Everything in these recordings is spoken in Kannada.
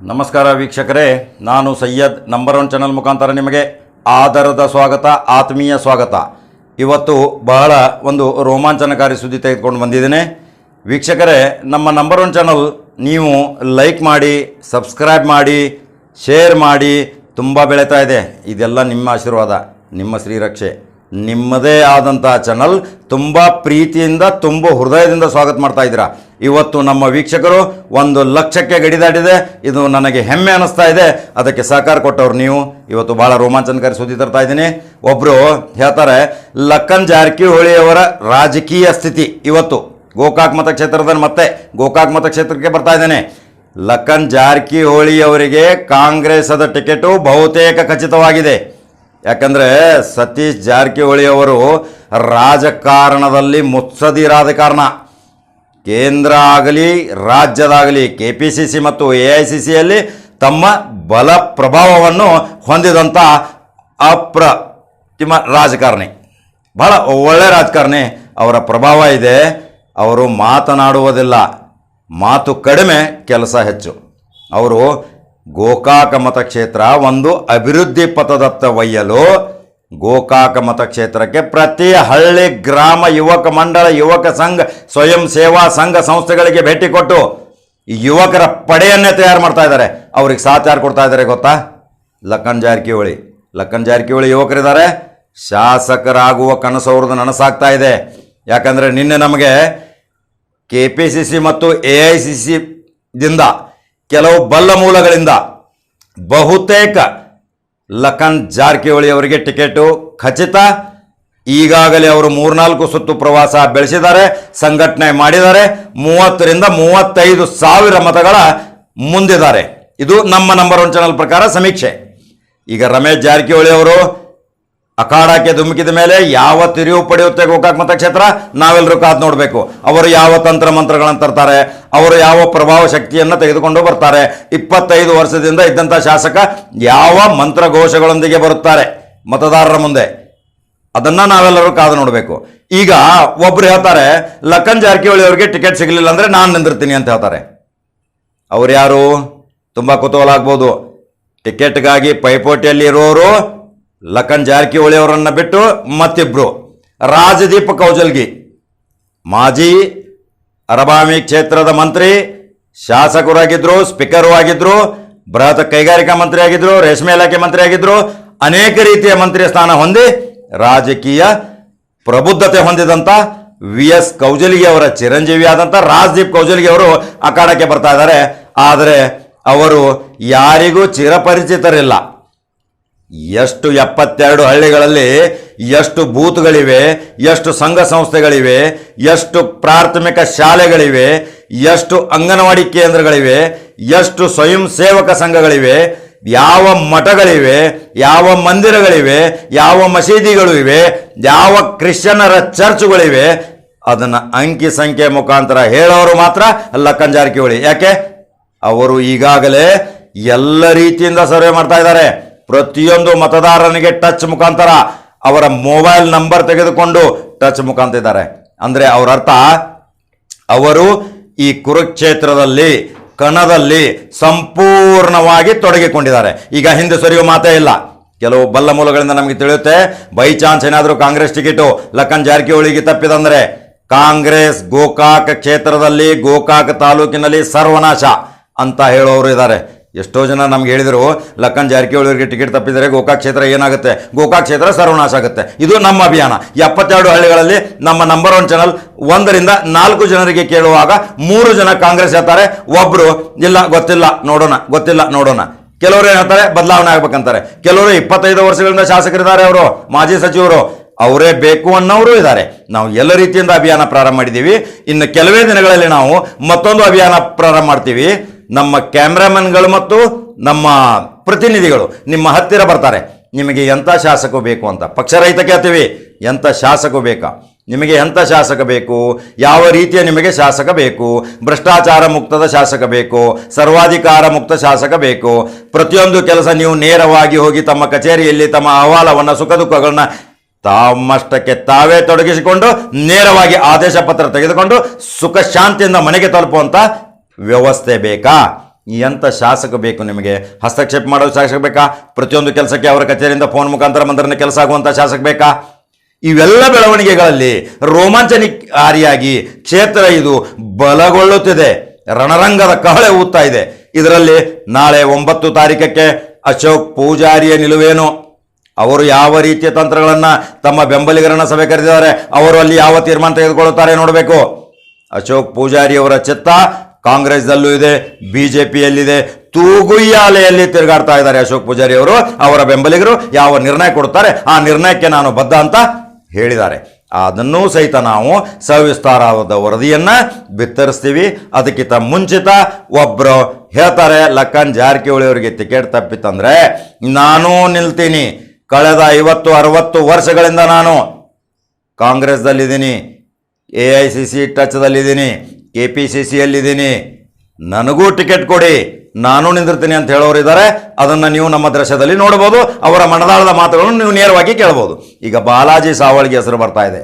ನಮಸ್ಕಾರ ವೀಕ್ಷಕರೇ, ನಾನು ಸಯ್ಯದ್ ನಂಬರ್ ಒನ್ ಚಾನಲ್ ಮುಖಾಂತರ ನಿಮಗೆ ಆಧಾರದ ಸ್ವಾಗತ, ಆತ್ಮೀಯ ಸ್ವಾಗತ. ಇವತ್ತು ಬಹಳ ಒಂದು ರೋಮಾಂಚನಕಾರಿ ಸುದ್ದಿ ತೆಗೆದುಕೊಂಡು ಬಂದಿದ್ದೇನೆ. ವೀಕ್ಷಕರೇ, ನಮ್ಮ ನಂಬರ್ ಒನ್ ಚಾನಲ್ ನೀವು ಲೈಕ್ ಮಾಡಿ, ಸಬ್ಸ್ಕ್ರೈಬ್ ಮಾಡಿ, ಶೇರ್ ಮಾಡಿ, ತುಂಬ ಬೆಳೀತಾ ಇದೆ. ಇದೆಲ್ಲ ನಿಮ್ಮ ಆಶೀರ್ವಾದ, ನಿಮ್ಮ ಶ್ರೀರಕ್ಷೆ. ನಿಮ್ಮದೇ ಆದಂಥ ಚಾನಲ್ ತುಂಬ ಪ್ರೀತಿಯಿಂದ, ತುಂಬ ಹೃದಯದಿಂದ ಸ್ವಾಗತ ಮಾಡ್ತಾ ಇದ್ದೀರಾ. ಇವತ್ತು ನಮ್ಮ ವೀಕ್ಷಕರು ಒಂದು ಲಕ್ಷಕ್ಕೆ ಗಡಿದಾಡಿದೆ ಇದು ನನಗೆ ಹೆಮ್ಮೆ ಅನ್ನಿಸ್ತಾ ಇದೆ. ಅದಕ್ಕೆ ಸಹಕಾರ ಕೊಟ್ಟವ್ರು ನೀವು. ಇವತ್ತು ಭಾಳ ರೋಮಾಂಚನಕಾರಿ ಸುದ್ದಿ ತರ್ತಾ ಇದ್ದೀನಿ. ಒಬ್ಬರು ಹೇಳ್ತಾರೆ, ಲಕ್ಕನ್ ಜಾರಕಿಹೊಳಿಯವರ ರಾಜಕೀಯ ಸ್ಥಿತಿ ಇವತ್ತು. ಗೋಕಾಕ್ ಮತಕ್ಷೇತ್ರದಲ್ಲಿ ಮತ್ತೆ ಗೋಕಾಕ್ ಮತಕ್ಷೇತ್ರಕ್ಕೆ ಬರ್ತಾ ಇದ್ದೇನೆ. ಲಕ್ಕನ್ ಜಾರಕಿಹೊಳಿಯವರಿಗೆ ಕಾಂಗ್ರೆಸ್ಸದ ಟಿಕೆಟು ಬಹುತೇಕ ಖಚಿತವಾಗಿದೆ. ಯಾಕಂದರೆ ಸತೀಶ್ ಜಾರಕಿಹೊಳಿಯವರು ರಾಜಕಾರಣದಲ್ಲಿ ಮುತ್ಸದಿರಾದ ರಾಜಕಾರಣ ಕೇಂದ್ರ ಆಗಲಿ, ರಾಜ್ಯದಾಗಲಿ ಕೆ ಪಿ ಸಿ ಸಿ ಮತ್ತು ಎ ಐ ಸಿ ಸಿಯಲ್ಲಿ ತಮ್ಮ ಬಲ ಪ್ರಭಾವವನ್ನು ಹೊಂದಿದಂಥ ಅಪ್ರತಿಮ ರಾಜಕಾರಣಿ. ಬಹಳ ಒಳ್ಳೆಯ ರಾಜಕಾರಣಿ ಅವರ ಪ್ರಭಾವ ಇದೆ. ಅವರು ಮಾತನಾಡುವುದಿಲ್ಲ. ಮಾತು ಕಡಿಮೆ, ಕೆಲಸ ಹೆಚ್ಚು. ಅವರು ಗೋಕಾಕ ಮತಕ್ಷೇತ್ರ ಒಂದು ಅಭಿವೃದ್ಧಿ ಪಥದತ್ತ ಒಯ್ಯಲು ಗೋಕಾಕ ಮತಕ್ಷೇತ್ರಕ್ಕೆ ಪ್ರತಿ ಹಳ್ಳಿ ಗ್ರಾಮ ಯುವಕ ಮಂಡಳ, ಯುವಕ ಸಂಘ, ಸ್ವಯಂ ಸೇವಾ ಸಂಘ ಸಂಸ್ಥೆಗಳಿಗೆ ಭೇಟಿ ಕೊಟ್ಟು ಯುವಕರ ಪಡೆಯನ್ನೇ ತಯಾರು ಮಾಡ್ತಾ ಇದ್ದಾರೆ. ಅವ್ರಿಗೆ ಸಾಥ್ ಯಾರು ಕೊಡ್ತಾ ಇದ್ದಾರೆ ಗೊತ್ತಾ? ಲಕ್ಕನ್ ಜಾರಕಿಹೊಳಿ. ಲಕ್ಕನ್ ಜಾರಕಿಹೊಳಿ ಯುವಕರಿದ್ದಾರೆ. ಶಾಸಕರಾಗುವ ಕನಸು ಅವ್ರದ್ದು ನನಸಾಗ್ತಾ ಇದೆ. ಯಾಕಂದರೆ ನಿನ್ನೆ ನಮಗೆ ಕೆ ಪಿ ಸಿ ಸಿ ಮತ್ತು ಎ ಐ ಸಿ ಸಿ ದಿಂದ ಕೆಲವು ಬಲ್ಲ ಮೂಲಗಳಿಂದ ಬಹುತೇಕ ಲಖನ್ ಜಾರಕಿಹೊಳಿ ಅವರಿಗೆ ಟಿಕೆಟು. ಖಚಿತ, ಈಗಾಗಲೇ ಅವರು ಮೂರ್ನಾಲ್ಕು ಸುತ್ತು ಪ್ರವಾಸ ಬೆಳೆಸಿದ್ದಾರೆ, ಸಂಘಟನೆ ಮಾಡಿದ್ದಾರೆ. ಮೂವತ್ತರಿಂದ ಮೂವತ್ತೈದು ಸಾವಿರ ಮತಗಳ ಮುಂದಿದ್ದಾರೆ. ಇದು ನಮ್ಮ ನಂಬರ್ ಒನ್ ಚಾನಲ್ ಪ್ರಕಾರ ಸಮೀಕ್ಷೆ. ಈಗ ರಮೇಶ್ ಜಾರಕಿಹೊಳಿ ಅವರು ಅಖಾಡಕ್ಕೆ ಧುಮುಕಿದ ಮೇಲೆ ಯಾವ ತಿರುವು ಪಡೆಯುತ್ತೆ ಗೋಕಾಕ್ ಮತಕ್ಷೇತ್ರ ನಾವೆಲ್ಲರೂ ಕಾದು ನೋಡಬೇಕು. ಅವರು ಯಾವ ತಂತ್ರ ಮಂತ್ರಗಳನ್ನು ತರ್ತಾರೆ? ಅವರು ಯಾವ ಪ್ರಭಾವ ಶಕ್ತಿಯನ್ನು ತೆಗೆದುಕೊಂಡು ಬರ್ತಾರೆ? ಇಪ್ಪತ್ತೈದು ವರ್ಷದಿಂದ ಇದ್ದಂಥ ಶಾಸಕ ಯಾವ ಮಂತ್ರಘೋಷಗಳೊಂದಿಗೆ ಬರುತ್ತಾರೆ? ಮತದಾರರ ಮುಂದೆ. ಅದನ್ನ ನಾವೆಲ್ಲರೂ ಕಾದು ನೋಡಬೇಕು. ಈಗ ಒಬ್ರು ಹೇಳ್ತಾರೆ, ಲಖನ್ ಜಾರಕಿಹೊಳಿ ಅವರಿಗೆ ಟಿಕೆಟ್ ಸಿಗಲಿಲ್ಲ ಅಂದ್ರೆ ನಾನು ನಿಂದಿರ್ತೀನಿ ಅಂತ ಹೇಳ್ತಾರೆ. ಅವ್ರು ಯಾರು? ತುಂಬ ಕುತೂಹಲ ಆಗ್ಬೋದು. ಟಿಕೆಟ್ಗಾಗಿ ಪೈಪೋಟಿಯಲ್ಲಿ ಇರೋರು ಲಖನ್ ಜಾರಕಿಹೊಳಿ ಅವರನ್ನು ಬಿಟ್ಟು ಮತ್ತಿಬ್ರು. ರಾಜದೀಪ ಕೌಜಲ್ಗಿ, ಮಾಜಿ ಅರಬಾಮಿ ಕ್ಷೇತ್ರದ ಮಂತ್ರಿ ಶಾಸಕರು ಆಗಿದ್ರು ಸ್ಪೀಕರು ಆಗಿದ್ರು, ಬೃಹತ್ ಕೈಗಾರಿಕಾ ಮಂತ್ರಿ ಆಗಿದ್ರು, ರೇಷ್ಮೆ ಇಲಾಖೆ ಮಂತ್ರಿ ಆಗಿದ್ರು, ಅನೇಕ ರೀತಿಯ ಮಂತ್ರಿ ಸ್ಥಾನ ಹೊಂದಿ ರಾಜಕೀಯ ಪ್ರಬುದ್ಧತೆ ಹೊಂದಿದಂಥ ವಿ ಎಸ್ ಕೌಜಲ್ಗಿ ಅವರ ಚಿರಂಜೀವಿ ಆದಂಥ ರಾಜದೀಪ್ ಕೌಜಲ್ಗಿ ಅವರು ಅಖಾಡಕ್ಕೆ ಬರ್ತಾ ಇದ್ದಾರೆ. ಆದರೆ ಅವರು ಯಾರಿಗೂ ಚಿರಪರಿಚಿತರಿಲ್ಲ. ಎಷ್ಟು ಎಪ್ಪತ್ತೆರಡು ಹಳ್ಳಿಗಳಲ್ಲಿ ಎಷ್ಟು ಬೂತ್ಗಳಿವೆ, ಎಷ್ಟು ಸಂಘ ಸಂಸ್ಥೆಗಳಿವೆ, ಎಷ್ಟು ಪ್ರಾಥಮಿಕ ಶಾಲೆಗಳಿವೆ, ಎಷ್ಟು ಅಂಗನವಾಡಿ ಕೇಂದ್ರಗಳಿವೆ, ಎಷ್ಟು ಸ್ವಯಂ ಸೇವಕ ಸಂಘಗಳಿವೆ, ಯಾವ ಮಠಗಳಿವೆ, ಯಾವ ಮಂದಿರಗಳಿವೆ, ಯಾವ ಮಸೀದಿಗಳು ಇವೆ, ಯಾವ ಕ್ರಿಶ್ಚಿಯನ್ನರ ಚರ್ಚ್ಗಳಿವೆ, ಅದನ್ನು ಅಂಕಿ ಸಂಖ್ಯೆ ಮುಖಾಂತರ ಹೇಳೋರು ಮಾತ್ರ ಲಕ್ಕನ್ ಜಾರಕಿಹೊಳಿ ಯಾಕೆ? ಅವರು ಈಗಾಗಲೇ ಎಲ್ಲ ರೀತಿಯಿಂದ ಸರ್ವೆ ಮಾಡ್ತಾ ಇದ್ದಾರೆ. ಪ್ರತಿಯೊಂದು ಮತದಾರನಿಗೆ ಟಚ್ ಮುಖಾಂತರ ಅವರ ಮೊಬೈಲ್ ನಂಬರ್ ತೆಗೆದುಕೊಂಡು ಟಚ್ ಮುಖಾಂತರ ಇದ್ದಾರೆ. ಅಂದರೆ ಅವರ ಅರ್ಥ, ಅವರು ಈ ಕುರುಕ್ಷೇತ್ರದಲ್ಲಿ, ಕಣದಲ್ಲಿ ಸಂಪೂರ್ಣವಾಗಿ ತೊಡಗಿಕೊಂಡಿದ್ದಾರೆ. ಈಗ ಹಿಂದೆ ಸರಿಯುವ ಮಾತೇ ಇಲ್ಲ. ಕೆಲವು ಬಲ್ಲ ಮೂಲಗಳಿಂದ ನಮಗೆ ತಿಳಿಯುತ್ತೆ, ಬೈ ಚಾನ್ಸ್ ಏನಾದರೂ ಕಾಂಗ್ರೆಸ್ ಟಿಕೆಟು ಲಕ್ಕನ್ ಜಾರಕಿಹೊಳಿಗೆ ತಪ್ಪಿದಂದ್ರೆ, ಕಾಂಗ್ರೆಸ್ ಗೋಕಾಕ್ ಕ್ಷೇತ್ರದಲ್ಲಿ, ಗೋಕಾಕ್ ತಾಲೂಕಿನಲ್ಲಿ ಸರ್ವನಾಶ ಅಂತ ಹೇಳೋರು ಇದ್ದಾರೆ. ಎಷ್ಟೋ ಜನ ನಮ್ಗೆ ಹೇಳಿದರು, ಲಕ್ಕನ್ ಜಾರಕಿಹೊಳಿ ಟಿಕೆಟ್ ತಪ್ಪಿದರೆ ಗೋಕಾಕ್ ಕ್ಷೇತ್ರ ಏನಾಗುತ್ತೆ? ಗೋಕಾಕ್ ಕ್ಷೇತ್ರ ಸರ್ವನಾಶ ಆಗುತ್ತೆ. ಇದು ನಮ್ಮ ಅಭಿಯಾನ. ಎಪ್ಪತ್ತೆರಡು ಹಳ್ಳಿಗಳಲ್ಲಿ ನಮ್ಮ ನಂಬರ್ ಒನ್ ಚಾನಲ್ ಒಂದರಿಂದ ನಾಲ್ಕು ಜನರಿಗೆ ಕೇಳುವಾಗ ಮೂರು ಜನ ಕಾಂಗ್ರೆಸ್ ಹೇಳ್ತಾರೆ ಒಬ್ಬರು ಇಲ್ಲ, ಗೊತ್ತಿಲ್ಲ, ನೋಡೋಣ ಗೊತ್ತಿಲ್ಲ, ನೋಡೋಣ. ಕೆಲವರು ಏನು ಹೇಳ್ತಾರೆ, ಬದಲಾವಣೆ ಆಗ್ಬೇಕಂತಾರೆ. ಕೆಲವರು ಇಪ್ಪತ್ತೈದು ವರ್ಷಗಳಿಂದ ಶಾಸಕರಿದ್ದಾರೆ ಅವರು, ಮಾಜಿ ಸಚಿವರು. ಅವರೇ ಬೇಕು ಅನ್ನೋರು ಇದ್ದಾರೆ. ನಾವು ಎಲ್ಲ ರೀತಿಯಿಂದ ಅಭಿಯಾನ ಪ್ರಾರಂಭ ಮಾಡಿದ್ದೀವಿ. ಇನ್ನು ಕೆಲವೇ ದಿನಗಳಲ್ಲಿ ನಾವು ಮತ್ತೊಂದು ಅಭಿಯಾನ ಪ್ರಾರಂಭ ಮಾಡ್ತೀವಿ. ನಮ್ಮ ಕ್ಯಾಮ್ರಾಮನ್ಗಳು ಮತ್ತು ನಮ್ಮ ಪ್ರತಿನಿಧಿಗಳು ನಿಮ್ಮ ಹತ್ತಿರ ಬರ್ತಾರೆ. ನಿಮಗೆ ಎಂಥ ಶಾಸಕ ಬೇಕು ಅಂತ. ಪಕ್ಷರಹಿತ ಕೇಳ್ತೀವಿ. ಎಂಥ ಶಾಸಕ ಬೇಕಾ? ನಿಮಗೆ ಎಂಥ ಶಾಸಕ ಬೇಕು? ಯಾವ ರೀತಿಯ ನಿಮಗೆ ಶಾಸಕ ಬೇಕು? ಭ್ರಷ್ಟಾಚಾರ ಮುಕ್ತದ ಶಾಸಕ ಬೇಕು? ಸರ್ವಾಧಿಕಾರ ಮುಕ್ತ ಶಾಸಕ ಬೇಕು? ಪ್ರತಿಯೊಂದು ಕೆಲಸ ನೀವು ನೇರವಾಗಿ ಹೋಗಿ ತಮ್ಮ ಕಚೇರಿಯಲ್ಲಿ ತಮ್ಮ ಅಹವಾಲವನ್ನು ಸುಖ ದುಃಖಗಳನ್ನ ತಮ್ಮಷ್ಟಕ್ಕೆ ತಾವೇ ತೊಡಗಿಸಿಕೊಂಡು ನೇರವಾಗಿ ಆದೇಶ ಪತ್ರ ತೆಗೆದುಕೊಂಡು ಸುಖ ಶಾಂತಿಯಿಂದ ಮನೆಗೆ ತಲುಪುವಂಥ ವ್ಯವಸ್ಥೆ ಬೇಕಾ? ಎಂಥ ಶಾಸಕ ಬೇಕು ನಿಮಗೆ? ಹಸ್ತಕ್ಷೇಪ ಮಾಡೋ ಶಾಸಕ ಬೇಕಾ? ಪ್ರತಿಯೊಂದು ಕೆಲಸಕ್ಕೆ ಅವರ ಕಚೇರಿಯಿಂದ ಫೋನ್ ಮುಖಾಂತರ ಮಂದಿರನ ಕೆಲಸ ಆಗುವಂಥ ಶಾಸಕ ಬೇಕಾ? ಇವೆಲ್ಲ ಬೆಳವಣಿಗೆಗಳಲ್ಲಿ ರೋಮಾಂಚನಿಕಾರಿಯಾಗಿ ಕ್ಷೇತ್ರ ಇದು ಬಲಗೊಳ್ಳುತ್ತಿದೆ. ರಣರಂಗದ ಕಹಳೆ ಊದ್ತಾ ಇದೆ. ಇದರಲ್ಲಿ ನಾಳೆ ಒಂಬತ್ತು ತಾರೀಕಕ್ಕೆ ಅಶೋಕ್ ಪೂಜಾರಿಯ ನಿಲುವೇನು? ಅವರು ಯಾವ ರೀತಿಯ ತಂತ್ರಗಳನ್ನು ತಮ್ಮ ಬೆಂಬಲಿಗರನ್ನ ಸಭೆ ಕರೆದಿದ್ದಾರೆ? ಅವರು ಅಲ್ಲಿ ಯಾವ ತೀರ್ಮಾನ ತೆಗೆದುಕೊಳ್ಳುತ್ತಾರೆ ನೋಡಬೇಕು. ಅಶೋಕ್ ಪೂಜಾರಿ ಅವರ ಚಿತ್ತ ಕಾಂಗ್ರೆಸ್ದಲ್ಲೂ ಇದೆ, ಬಿಜೆಪಿಯಲ್ಲಿದೆ, ತೂಗುಯ್ಯಾಲೆಯಲ್ಲಿ ತಿರುಗಾಡ್ತಾ ಇದ್ದಾರೆ ಅಶೋಕ್ ಪೂಜಾರಿ ಅವರು. ಅವರ ಬೆಂಬಲಿಗರು ಯಾವ ನಿರ್ಣಯ ಕೊಡ್ತಾರೆ ಆ ನಿರ್ಣಯಕ್ಕೆ ನಾನು ಬದ್ಧ ಅಂತ ಹೇಳಿದ್ದಾರೆ. ಅದನ್ನೂ ಸಹಿತ ನಾವು ಸವಿಸ್ತಾರವಾದ ವರದಿಯನ್ನು ಬಿತ್ತರಿಸ್ತೀವಿ. ಅದಕ್ಕಿಂತ ಮುಂಚಿತ ಒಬ್ಬರು ಹೇಳ್ತಾರೆ ಲಕ್ಕನ್ ಜಾರಕಿಹೊಳಿ ಅವರಿಗೆ ಟಿಕೆಟ್ ತಪ್ಪಿತಂದರೆ ನಾನೂ ನಿಲ್ತೀನಿ. ಕಳೆದ ಐವತ್ತು, ಅರವತ್ತು ವರ್ಷಗಳಿಂದ ನಾನು ಕಾಂಗ್ರೆಸ್ದಲ್ಲಿದ್ದೀನಿ ಎ ಐ ಸಿ ಸಿ ಟಚ್ದಲ್ಲಿದ್ದೀನಿ ಕೆ ಪಿ ಸಿ ಸಿಯಲ್ಲಿದ್ದೀನಿ ನನಗೂ ಟಿಕೆಟ್ ಕೊಡಿ. ನಾನು ನಿಂದಿರ್ತೀನಿ ಅಂತ ಹೇಳೋರು ಇದ್ದಾರೆ ಅದನ್ನು ನೀವು ನಮ್ಮ ದೃಶ್ಯದಲ್ಲಿ ನೋಡ್ಬೋದು ಅವರ ಮನದಾಳದ ಮಾತುಗಳನ್ನು ನೀವು ನೇರವಾಗಿ ಕೇಳ್ಬೋದು ಈಗ ಬಾಲಾಜಿ ಸಾವಳಿಗೆ ಹೆಸರು ಬರ್ತಾ ಇದೆ.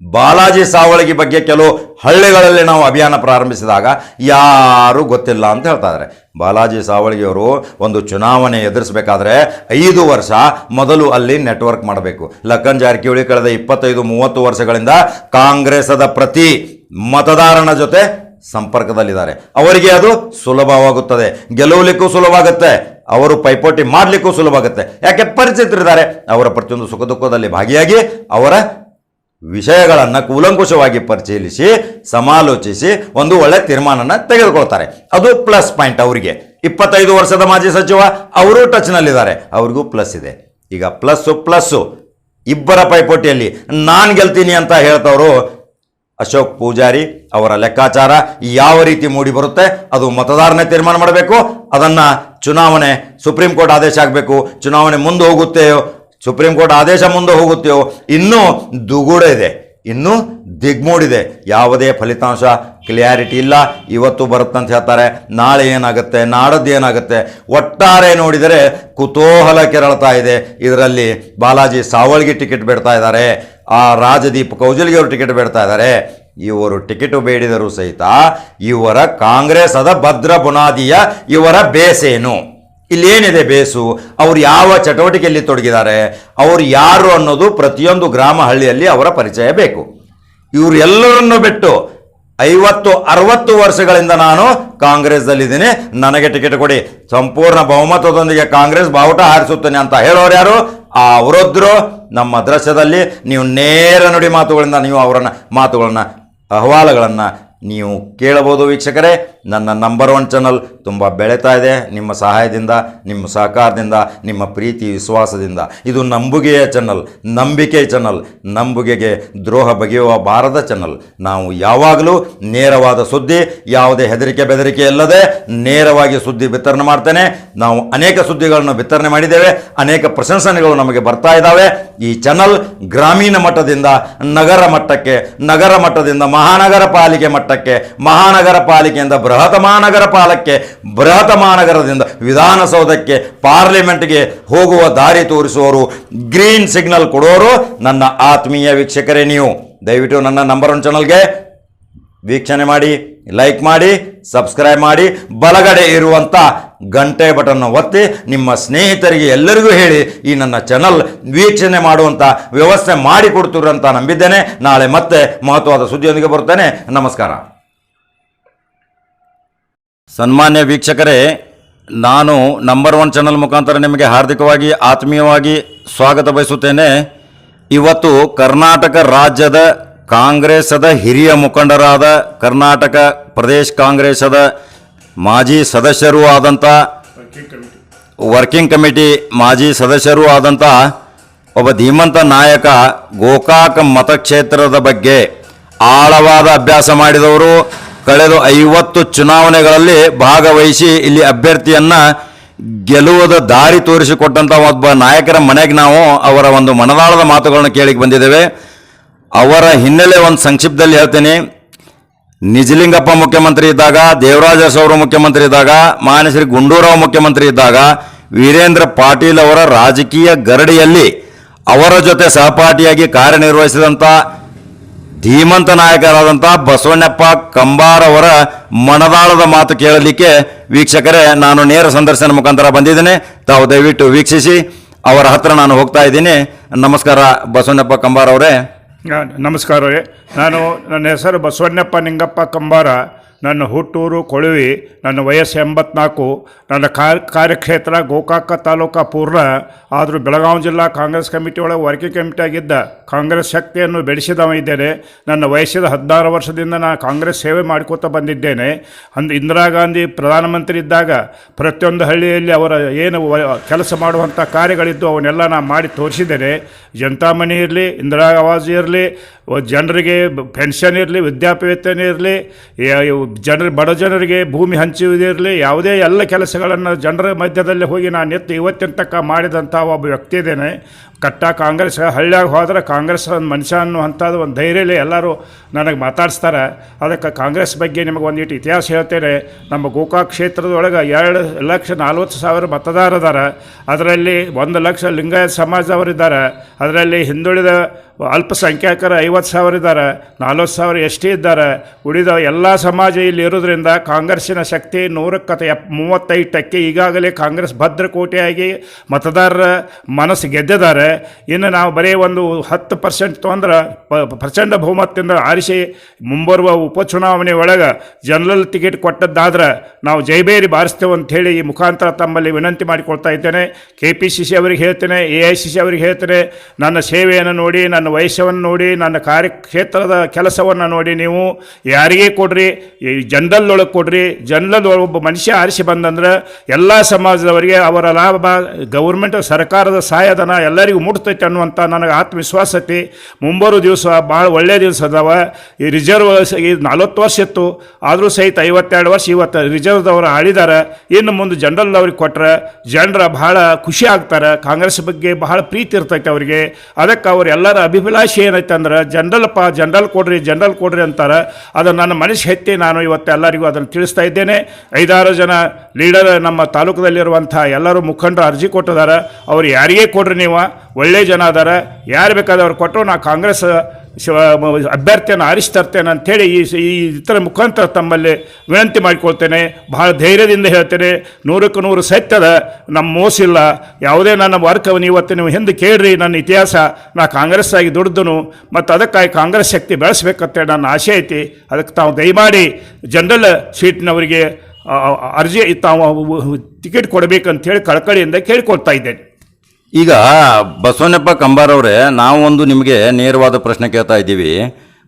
ಬಾಲಾಜಿ ಸಾವಳಿಗೆ ಬಗ್ಗೆ ಕೆಲವು ಹಳ್ಳಿಗಳಲ್ಲಿ ನಾವು ಅಭಿಯಾನ ಪ್ರಾರಂಭಿಸಿದಾಗ ಯಾರೂ ಗೊತ್ತಿಲ್ಲ ಅಂತ ಹೇಳ್ತಾ ಇದ್ದಾರೆ. ಬಾಲಾಜಿ ಸಾವಳಿಗೆಯವರು ಒಂದು ಚುನಾವಣೆ ಎದುರಿಸಬೇಕಾದ್ರೆ ಐದು ವರ್ಷ ಮೊದಲು ಅಲ್ಲಿ ನೆಟ್ವರ್ಕ್ ಮಾಡಬೇಕು. ಲಕ್ಕನ್ ಜಾರಕಿಹೊಳಿ ಕಳೆದ ಇಪ್ಪತ್ತೈದು, ಮೂವತ್ತು ವರ್ಷಗಳಿಂದ ಕಾಂಗ್ರೆಸದ ಪ್ರತಿ ಮತದಾರನ ಜೊತೆ ಸಂಪರ್ಕದಲ್ಲಿದ್ದಾರೆ. ಅವರಿಗೆ ಅದು ಸುಲಭವಾಗುತ್ತದೆ. ಗೆಲ್ಲುವಲಿಕ್ಕೂ ಸುಲಭ ಆಗುತ್ತೆ ಅವರು ಪೈಪೋಟಿ ಮಾಡಲಿಕ್ಕೂ ಸುಲಭ ಆಗುತ್ತೆ ಯಾಕೆ ಪರಿಚಿತರಿದ್ದಾರೆ? ಅವರ ಪ್ರತಿಯೊಂದು ಸುಖ ದುಃಖದಲ್ಲಿ ಭಾಗಿಯಾಗಿ ಅವರ ವಿಷಯಗಳನ್ನು ಕೂಲಂಕುಷವಾಗಿ ಪರಿಶೀಲಿಸಿ, ಸಮಾಲೋಚಿಸಿ, ಒಂದು ಒಳ್ಳೆ ತೀರ್ಮಾನನ ತೆಗೆದುಕೊಳ್ತಾರೆ. ಅದು ಪ್ಲಸ್ ಪಾಯಿಂಟ್ ಅವರಿಗೆ. ಇಪ್ಪತ್ತೈದು ವರ್ಷದ ಮಾಜಿ ಸಚಿವ, ಅವರು ಟಚ್ನಲ್ಲಿದ್ದಾರೆ. ಅವ್ರಿಗೂ ಪ್ಲಸ್ ಇದೆ. ಈಗ ಪ್ಲಸ್ಸು ಪ್ಲಸ್ಸು. ಇಬ್ಬರ ಪೈಪೋಟಿಯಲ್ಲಿ ನಾನು ಗೆಲ್ತೀನಿ ಅಂತ ಹೇಳ್ತವರು ಅಶೋಕ್ ಪೂಜಾರಿ ಅವರ ಲೆಕ್ಕಾಚಾರ ಯಾವ ರೀತಿ ಮೂಡಿ ಬರುತ್ತೆ, ಅದು ಮತದಾರನೇ ತೀರ್ಮಾನ ಮಾಡಬೇಕು, ಅದನ್ನು ಚುನಾವಣೆ ಸುಪ್ರೀಂ ಕೋರ್ಟ್ ಆದೇಶ ಆಗಬೇಕು, ಚುನಾವಣೆ ಮುಂದೆ ಹೋಗುತ್ತೆಯೋ, ಸುಪ್ರೀಂ ಕೋರ್ಟ್ ಆದೇಶ ಮುಂದೆ ಹೋಗುತ್ತೆಯೋ, ಇನ್ನೂ ದುಗುಡ ಇದೆ. ಇನ್ನೂ ದಿಗ್ಮೂಡಿದೆ. ಯಾವುದೇ ಫಲಿತಾಂಶ ಕ್ಲಿಯಾರಿಟಿ ಇಲ್ಲ. ಇವತ್ತು ಬರುತ್ತೆ ಅಂತ ಹೇಳ್ತಾರೆ, ನಾಳೆ ಏನಾಗುತ್ತೆ, ನಾಡದ್ದು ಏನಾಗುತ್ತೆ? ಒಟ್ಟಾರೆ ನೋಡಿದರೆ ಕುತೂಹಲ ಕೆರಳ್ತಾ ಇದೆ. ಇದರಲ್ಲಿ ಬಾಲಾಜಿ ಸಾವಳ್ಗಿ ಟಿಕೆಟ್ ಬೇಡ್ತಾ ಇದ್ದಾರೆ. ಆ ರಾಜದೀಪ್ ಕೌಜಲ್ಗಿ ಅವರು ಟಿಕೆಟ್ ಬಿಡ್ತಾ ಇದ್ದಾರೆ. ಇವರು ಟಿಕೆಟ್ ಬೇಡಿದರೂ ಸಹಿತ ಇವರ ಕಾಂಗ್ರೆಸ್ ಅದ ಭದ್ರ ಬುನಾದಿಯ ಇವರ ಬೇಸೇನು. ಇಲ್ಲೇನಿದೆ ಬೇಸು, ಅವರು ಯಾವ ಚಟುವಟಿಕೆಯಲ್ಲಿ ತೊಡಗಿದ್ದಾರೆ, ಅವರು ಯಾರು ಅನ್ನೋದು ಪ್ರತಿಯೊಂದು ಗ್ರಾಮ ಹಳ್ಳಿಯಲ್ಲಿ ಅವರ ಪರಿಚಯ ಬೇಕು. ಇವರು ಎಲ್ಲರನ್ನು ಬಿಟ್ಟು ಐವತ್ತು, ಅರವತ್ತು ವರ್ಷಗಳಿಂದ ನಾನು ಕಾಂಗ್ರೆಸ್ದಲ್ಲಿದ್ದೀನಿ ನನಗೆ ಟಿಕೆಟ್ ಕೊಡಿ. ಸಂಪೂರ್ಣ ಬಹುಮತದೊಂದಿಗೆ ಕಾಂಗ್ರೆಸ್ ಬಾವುಟ ಹಾರಿಸುತ್ತೇನೆ ಅಂತ ಹೇಳೋರು ಯಾರು? ಆ ಅವರೊದ್ರು ನಮ್ಮ ದೃಶ್ಯದಲ್ಲಿ. ನೀವು ನೇರ ನುಡಿ ಮಾತುಗಳಿಂದ ನೀವು ಅವರನ್ನು, ಮಾತುಗಳನ್ನು, ಅಹವಾಲುಗಳನ್ನು ನೀವು ಕೇಳಬಹುದು ವೀಕ್ಷಕರೇ. ನನ್ನ ನಂಬರ್ ಒನ್ ಚಾನಲ್ ತುಂಬ ಬೆಳೀತಾ ಇದೆ. ನಿಮ್ಮ ಸಹಾಯದಿಂದ, ನಿಮ್ಮ ಸಹಕಾರದಿಂದ, ನಿಮ್ಮ ಪ್ರೀತಿ, ವಿಶ್ವಾಸದಿಂದ. ಇದು ನಂಬುಗೆಯ ಚಾನಲ್ ನಂಬಿಕೆ ಚಾನಲ್ ನಂಬುಗೆಗೆ ದ್ರೋಹ ಬಗೆಯುವ ಬಾರದ ಚಾನಲ್ ನಾವು ಯಾವಾಗಲೂ ನೇರವಾದ ಸುದ್ದಿ, ಯಾವುದೇ ಹೆದರಿಕೆ ಬೆದರಿಕೆ ಇಲ್ಲದೆ ನೇರವಾಗಿ ಸುದ್ದಿ ವಿತರಣೆ ಮಾಡ್ತೇನೆ. ನಾವು ಅನೇಕ ಸುದ್ದಿಗಳನ್ನು ವಿತರಣೆ ಮಾಡಿದ್ದೇವೆ. ಅನೇಕ ಪ್ರಶಂಸನೆಗಳು ನಮಗೆ ಬರ್ತಾ ಇದ್ದಾವೆ. ಈ ಚಾನಲ್ ಗ್ರಾಮೀಣ ಮಟ್ಟದಿಂದ, ನಗರ ಮಟ್ಟಕ್ಕೆ, ನಗರ ಮಟ್ಟದಿಂದ ಮಹಾನಗರ ಪಾಲಿಕೆ ಮಟ್ಟಕ್ಕೆ, ಮಹಾನಗರ ಪಾಲಿಕೆಯಿಂದ ಬೃಹತ್ ಮಹಾನಗರ ಪಾಲಕ್ಕೆ ಬೃಹತ್ ಮಹಾನಗರದಿಂದ ವಿಧಾನಸೌಧಕ್ಕೆ, ಪಾರ್ಲಿಮೆಂಟ್ಗೆ ಹೋಗುವ ದಾರಿ ತೋರಿಸುವವರು ಗ್ರೀನ್ ಸಿಗ್ನಲ್ ಕೊಡೋರು ನನ್ನ ಆತ್ಮೀಯ ವೀಕ್ಷಕರೇ ನೀವು. ದಯವಿಟ್ಟು ನನ್ನ ನಂಬರ್ ಒನ್ ಚಾನಲ್ಗೆ ವೀಕ್ಷಣೆ ಮಾಡಿ, ಲೈಕ್ ಮಾಡಿ, ಸಬ್ಸ್ಕ್ರೈಬ್ ಮಾಡಿ, ಬಲಗಡೆ ಇರುವಂಥ ಗಂಟೆ ಬಟನ್ನು ಒತ್ತಿ ನಿಮ್ಮ ಸ್ನೇಹಿತರಿಗೆ ಎಲ್ಲರಿಗೂ ಹೇಳಿ ಈ ನನ್ನ ಚಾನಲ್ ವೀಕ್ಷಣೆ ಮಾಡುವಂಥ ವ್ಯವಸ್ಥೆ ಮಾಡಿಕೊಡ್ತೀರಂತ ನಂಬಿದ್ದೇನೆ. ನಾಳೆ ಮತ್ತೆ ಮಹತ್ವದ ಸುದ್ದಿಯೊಂದಿಗೆ ಬರ್ತೇನೆ ನಮಸ್ಕಾರ. ಸನ್ಮಾನ್ಯ ವೀಕ್ಷಕರೇ, ನಾನು ನಂಬರ್ ಒನ್ ಚಾನಲ್ ಮುಖಾಂತರ ನಿಮಗೆ ಹಾರ್ದಿಕವಾಗಿ, ಆತ್ಮೀಯವಾಗಿ ಸ್ವಾಗತ ಬಯಸುತ್ತೇನೆ. ಇವತ್ತು ಕರ್ನಾಟಕ ರಾಜ್ಯದ ಕಾಂಗ್ರೆಸ್ಸದ ಹಿರಿಯ ಮುಖಂಡರಾದ ಕರ್ನಾಟಕ ಪ್ರದೇಶ್ ಕಾಂಗ್ರೆಸ್ದ ಮಾಜಿ ಸದಸ್ಯರೂ ಆದಂಥ ವರ್ಕಿಂಗ್ ಕಮಿಟಿ ಮಾಜಿ ಸದಸ್ಯರೂ ಆದಂಥ ಒಬ್ಬ ಧೀಮಂತ ನಾಯಕ ಗೋಕಾಕ ಮತಕ್ಷೇತ್ರದ ಬಗ್ಗೆ ಆಳವಾದ ಅಭ್ಯಾಸ ಮಾಡಿದವರು. ಕಳೆದ ಐವತ್ತು ಚುನಾವಣೆಗಳಲ್ಲಿ ಭಾಗವಹಿಸಿ ಇಲ್ಲಿ ಅಭ್ಯರ್ಥಿಯನ್ನ ಗೆಲುವುದ ದಾರಿ ತೋರಿಸಿಕೊಟ್ಟಂಥ ಒಬ್ಬ ನಾಯಕರ ಮನೆಗೆ ನಾವು ಅವರ ಒಂದು ಮನದಾಳದ ಮಾತುಗಳನ್ನು ಕೇಳಿಗೆ ಬಂದಿದ್ದೇವೆ. ಅವರ ಹಿನ್ನೆಲೆ ಒಂದು ಸಂಕ್ಷಿಪ್ತದಲ್ಲಿ ಹೇಳ್ತೀನಿ. ನಿಜಲಿಂಗಪ್ಪ ಮುಖ್ಯಮಂತ್ರಿ ಇದ್ದಾಗ ದೇವರಾಜ ಅವರು ಮುಖ್ಯಮಂತ್ರಿ ಇದ್ದಾಗ ಮಾನಶ್ರೀ ಶ್ರೀ ಗುಂಡೂರಾವ್ ಮುಖ್ಯಮಂತ್ರಿ ಇದ್ದಾಗ, ವೀರೇಂದ್ರ ಪಾಟೀಲ್ ಅವರ ರಾಜಕೀಯ ಗರಡಿಯಲ್ಲಿ ಅವರ ಜೊತೆ ಸಹಪಾಠಿಯಾಗಿ ಕಾರ್ಯನಿರ್ವಹಿಸಿದಂಥ ಧೀಮಂತ ನಾಯಕರಾದಂಥ ಬಸವಣ್ಣಪ್ಪ ಕಂಬಾರವರ ಮನದಾಳದ ಮಾತು ಕೇಳಲಿಕ್ಕೆ ವೀಕ್ಷಕರೇ, ನಾನು ನೇರ ಸಂದರ್ಶನ ಮುಖಾಂತರ ಬಂದಿದ್ದೇನೆ. ತಾವು ದಯವಿಟ್ಟು ವೀಕ್ಷಿಸಿ, ಅವರ ಹತ್ರ ನಾನು ಹೋಗ್ತಾ ಇದ್ದೀನಿ. ನಮಸ್ಕಾರ ಬಸವಣ್ಣಪ್ಪ ಕಂಬಾರವರೇ ನಮಸ್ಕಾರ ನಾನು ನನ್ನ ಹೆಸರು ಬಸವಣ್ಣಪ್ಪ ನಿಂಗಪ್ಪ ಕಂಬಾರ. ನನ್ನ ಹುಟ್ಟೂರು ಕೊಳುವಿ, ನನ್ನ ವಯಸ್ಸು ಎಂಬತ್ನಾಲ್ಕು, ನನ್ನ ಕಾರ್ ಕಾರ್ಯಕ್ಷೇತ್ರ ಗೋಕಾಕ ತಾಲೂಕ ಪೂರ್ಣ ಆದರೂ ಬೆಳಗಾವಿ ಜಿಲ್ಲಾ ಕಾಂಗ್ರೆಸ್ ಕಮಿಟಿ ಒಳಗೆ ವರ್ಕಿಂಗ್ ಕಮಿಟಿ ಆಗಿದ್ದ ಕಾಂಗ್ರೆಸ್ ಶಕ್ತಿಯನ್ನು ಬೆಳೆಸಿದವ ಇದ್ದೇನೆ. ನನ್ನ ವಯಸ್ಸಿದ ಹದಿನಾರು ವರ್ಷದಿಂದ ನಾನು ಕಾಂಗ್ರೆಸ್ ಸೇವೆ ಮಾಡ್ಕೋತಾ ಬಂದಿದ್ದೇನೆ. ಅಂದು ಇಂದಿರಾ ಗಾಂಧಿ ಪ್ರಧಾನಮಂತ್ರಿ ಇದ್ದಾಗ ಪ್ರತಿಯೊಂದು ಹಳ್ಳಿಯಲ್ಲಿ ಅವರ ಏನು ಕೆಲಸ ಮಾಡುವಂಥ ಕಾರ್ಯಗಳಿದ್ದು ಅವನ್ನೆಲ್ಲ ನಾನು ಮಾಡಿ ತೋರಿಸಿದ್ದೇನೆ. ಜನತಾ ಮನೆ ಇರಲಿ, ಇಂದಿರಾ ಆವಾಜ್ ಇರಲಿ ಜನರಿಗೆ ಪೆನ್ಷನ್ ಇರಲಿ ವಿದ್ಯಾಪೇತನ ಇರಲಿ ಜನರ, ಬಡ ಜನರಿಗೆ ಭೂಮಿ ಹಂಚುವುದಿರಲಿ ಯಾವುದೇ ಎಲ್ಲ ಕೆಲಸಗಳನ್ನು ಜನರ ಮಧ್ಯದಲ್ಲಿ ಹೋಗಿ ನಾನು ಎತ್ತು ಇವತ್ತಿನ ತನಕ ಮಾಡಿದಂಥ ಒಬ್ಬ ವ್ಯಕ್ತಿ ಇದ್ದೇನೆ. ಕಟ್ಟ ಕಾಂಗ್ರೆಸ್, ಹಳ್ಳಿಯಾಗ ಹೋದ್ರೆ ಕಾಂಗ್ರೆಸ್ ಒಂದು ಮನುಷ್ಯ ಅನ್ನುವಂಥದ್ದು ಒಂದು ಧೈರ್ಯಲಿ ಎಲ್ಲರೂ ನನಗೆ ಮಾತಾಡಿಸ್ತಾರೆ. ಅದಕ್ಕೆ ಕಾಂಗ್ರೆಸ್ ಬಗ್ಗೆ ನಿಮಗೆ ಒಂದಿಟ್ಟು ಇತಿಹಾಸ ಹೇಳ್ತೇನೆ. ನಮ್ಮ ಗೋಕಾಕ್ ಕ್ಷೇತ್ರದೊಳಗೆ ಎರಡು ಲಕ್ಷ ನಲ್ವತ್ತು ಸಾವಿರ ಮತದಾರದಾರ ಅದರಲ್ಲಿ ಒಂದು ಲಕ್ಷ ಲಿಂಗಾಯತ ಸಮಾಜದವರಿದ್ದಾರೆ ಅದರಲ್ಲಿ ಹಿಂದುಳಿದ ಅಲ್ಪಸಂಖ್ಯಾತರ ಐವತ್ತು ಸಾವಿರ ಇದ್ದಾರೆ. ನಲ್ವತ್ತು ಸಾವಿರ ಎಸ್ ಟಿ ಇದ್ದಾರೆ. ಉಳಿದ ಎಲ್ಲ ಸಮಾಜ ಇಲ್ಲಿ ಇರೋದ್ರಿಂದ ಕಾಂಗ್ರೆಸ್ಸಿನ ಶಕ್ತಿ ನೂರಕ್ಕೆ ಎಪ್ ಮೂವತ್ತೈದು ಟಕ್ಕೆ ಈಗಾಗಲೇ ಕಾಂಗ್ರೆಸ್ ಭದ್ರಕೋಟೆಯಾಗಿ ಮತದಾರರ ಮನಸ್ಸು ಗೆದ್ದಿದ್ದಾರೆ. ಇನ್ನು ನಾವು ಬರೀ ಒಂದು ಹತ್ತು ಪರ್ಸೆಂಟ್ ತೊಂದ್ರೆ ಪ್ರಚಂಡ ಬಹುಮತದಿಂದ ಆರಿಸಿ ಮುಂಬರುವ ಉಪಚುನಾವಣೆ ಒಳಗೆ ಜನರಲ್ ಟಿಕೆಟ್ ಕೊಟ್ಟದ್ದಾದ್ರೆ ನಾವು ಜೈಬೇರಿ ಬಾರಿಸ್ತೇವೆ ಅಂಥೇಳಿ ಈ ಮುಖಾಂತರ ತಮ್ಮಲ್ಲಿ ವಿನಂತಿ ಮಾಡಿಕೊಳ್ತಾ ಇದ್ದೇನೆ. ಕೆ ಪಿ ಸಿ ಸಿ ಅವರಿಗೆ ಹೇಳ್ತೇನೆ, ಎ ಐ ಸಿ ಸಿ ಅವರಿಗೆ ಹೇಳ್ತೇನೆ, ನನ್ನ ಸೇವೆಯನ್ನು ನೋಡಿ, ನನ್ನ ವಯಸ್ಸವನ್ನು ನೋಡಿ, ನನ್ನ ಕಾರ್ಯಕ್ಷೇತ್ರದ ಕೆಲಸವನ್ನು ನೋಡಿ ನೀವು ಯಾರಿಗೇ ಕೊಡ್ರಿ, ಈ ಜನರಲ್ ಒಳಗೆ ಕೊಡ್ರಿ. ಜನರಲ್ ಒಬ್ಬ ಮನುಷ್ಯ ಆರಿಸಿ ಬಂದಂದ್ರೆ ಎಲ್ಲ ಸಮಾಜದವರಿಗೆ ಅವರ ಲಾಭ, ಗೌರ್ಮೆಂಟ್ ಸರ್ಕಾರದ ಸಹಾಯಧನ ಎಲ್ಲರಿಗೂ ಮುಟ್ತೈತೆ ಅನ್ನುವಂಥ ನನಗೆ ಆತ್ಮವಿಶ್ವಾಸ ಐತಿ. ಮುಂಬರುವ ದಿವಸ ಭಾಳ ಒಳ್ಳೆಯ ದಿವಸ ಅದಾವ. ಈ ರಿಸರ್ವ್ ಈ ನಲ್ವತ್ತು ವರ್ಷ ಇತ್ತು. ಆದರೂ ಸಹಿತ ಐವತ್ತೆರಡು ವರ್ಷ ಇವತ್ತು ರಿಸರ್ವ್ದವರು ಆಳಿದಾರೆ. ಇನ್ನು ಮುಂದೆ ಜನರಲ್ ಅವ್ರಿಗೆ ಕೊಟ್ಟರೆ ಜನರ ಭಾಳ ಖುಷಿ ಆಗ್ತಾರೆ. ಕಾಂಗ್ರೆಸ್ ಬಗ್ಗೆ ಬಹಳ ಪ್ರೀತಿ ಇರ್ತೈತೆ ಅವರಿಗೆ. ಅದಕ್ಕೆ ಅವ್ರು ಎಲ್ಲರ ಅಭಿಲಾಷೆ ಏನೈತೆ ಅಂದ್ರೆ ಜನರಲ್ಪ್ಪ ಜನರಲ್ ಕೊಡ್ರಿ ಜನರಲ್ ಕೊಡ್ರಿ ಅಂತಾರೆ. ಅದು ನನ್ನ ಮನಸ್ಸು ಹೆತ್ತಿ ನಾನು ಇವತ್ತು ಎಲ್ಲರಿಗೂ ಅದನ್ನು ತಿಳಿಸ್ತಾ ಇದ್ದೇನೆ. ಐದಾರು ಜನ ಲೀಡರ್ ನಮ್ಮ ತಾಲೂಕದಲ್ಲಿರುವಂಥ ಎಲ್ಲರೂ ಮುಖಂಡರು ಅರ್ಜಿ ಕೊಟ್ಟಿದ್ದಾರೆ. ಅವ್ರು ಯಾರಿಗೇ ಕೊಡ್ರಿ ನೀವು? ಒಳ್ಳೆ ಜನ ಅದಾರ. ಯಾರು ಬೇಕಾದವ್ರು ಕೊಟ್ಟರು ನಾ ಕಾಂಗ್ರೆಸ್ ಅಭ್ಯರ್ಥಿಯನ್ನು ಆರಿಸ್ತರ್ತೇನೆ ಅಂಥೇಳಿ ಈ ಈ ಇತರ ಮುಖಾಂತರ ತಮ್ಮಲ್ಲಿ ವಿನಂತಿ ಮಾಡಿಕೊಳ್ತೇನೆ. ಭಾಳ ಧೈರ್ಯದಿಂದ ಹೇಳ್ತೇನೆ. ನೂರಕ್ಕೆ ನೂರು ಸತ್ಯದ ನಮ್ಮ ಮೋಸಿಲ್ಲ. ಯಾವುದೇ ನನ್ನ ವರ್ಕವನ್ನು ಇವತ್ತು ನೀವು ಹಿಂದೆ ಕೇಳ್ರಿ. ನನ್ನ ಇತಿಹಾಸ, ನಾ ಕಾಂಗ್ರೆಸ್ ಆಗಿ ದುಡ್ದನು ಮತ್ತು ಅದಕ್ಕಾಗಿ ಕಾಂಗ್ರೆಸ್ ಶಕ್ತಿ ಬೆಳೆಸ್ಬೇಕಂತೇಳಿ ನನ್ನ ಆಸೆ ಐತಿ. ಅದಕ್ಕೆ ತಾವು ದಯಮಾಡಿ ಜನರಲ್ ಸೀಟ್ನವರಿಗೆ ಅರ್ಜಿ ತಾವು ಟಿಕೆಟ್ ಕೊಡಬೇಕಂತೇಳಿ ಕಳಕಳಿಯಿಂದ ಕೇಳಿಕೊಳ್ತಾ ಇದ್ದೇನೆ. ಈಗ ಬಸವನಪ್ಪ ಕಂಬಾರವರೇ ನಾವೊಂದು ನಾವು ಒಂದು ನಿಮಗೆ ನೇರವಾದ ಪ್ರಶ್ನೆ ಕೇಳ್ತಾ ಇದ್ದೀವಿ.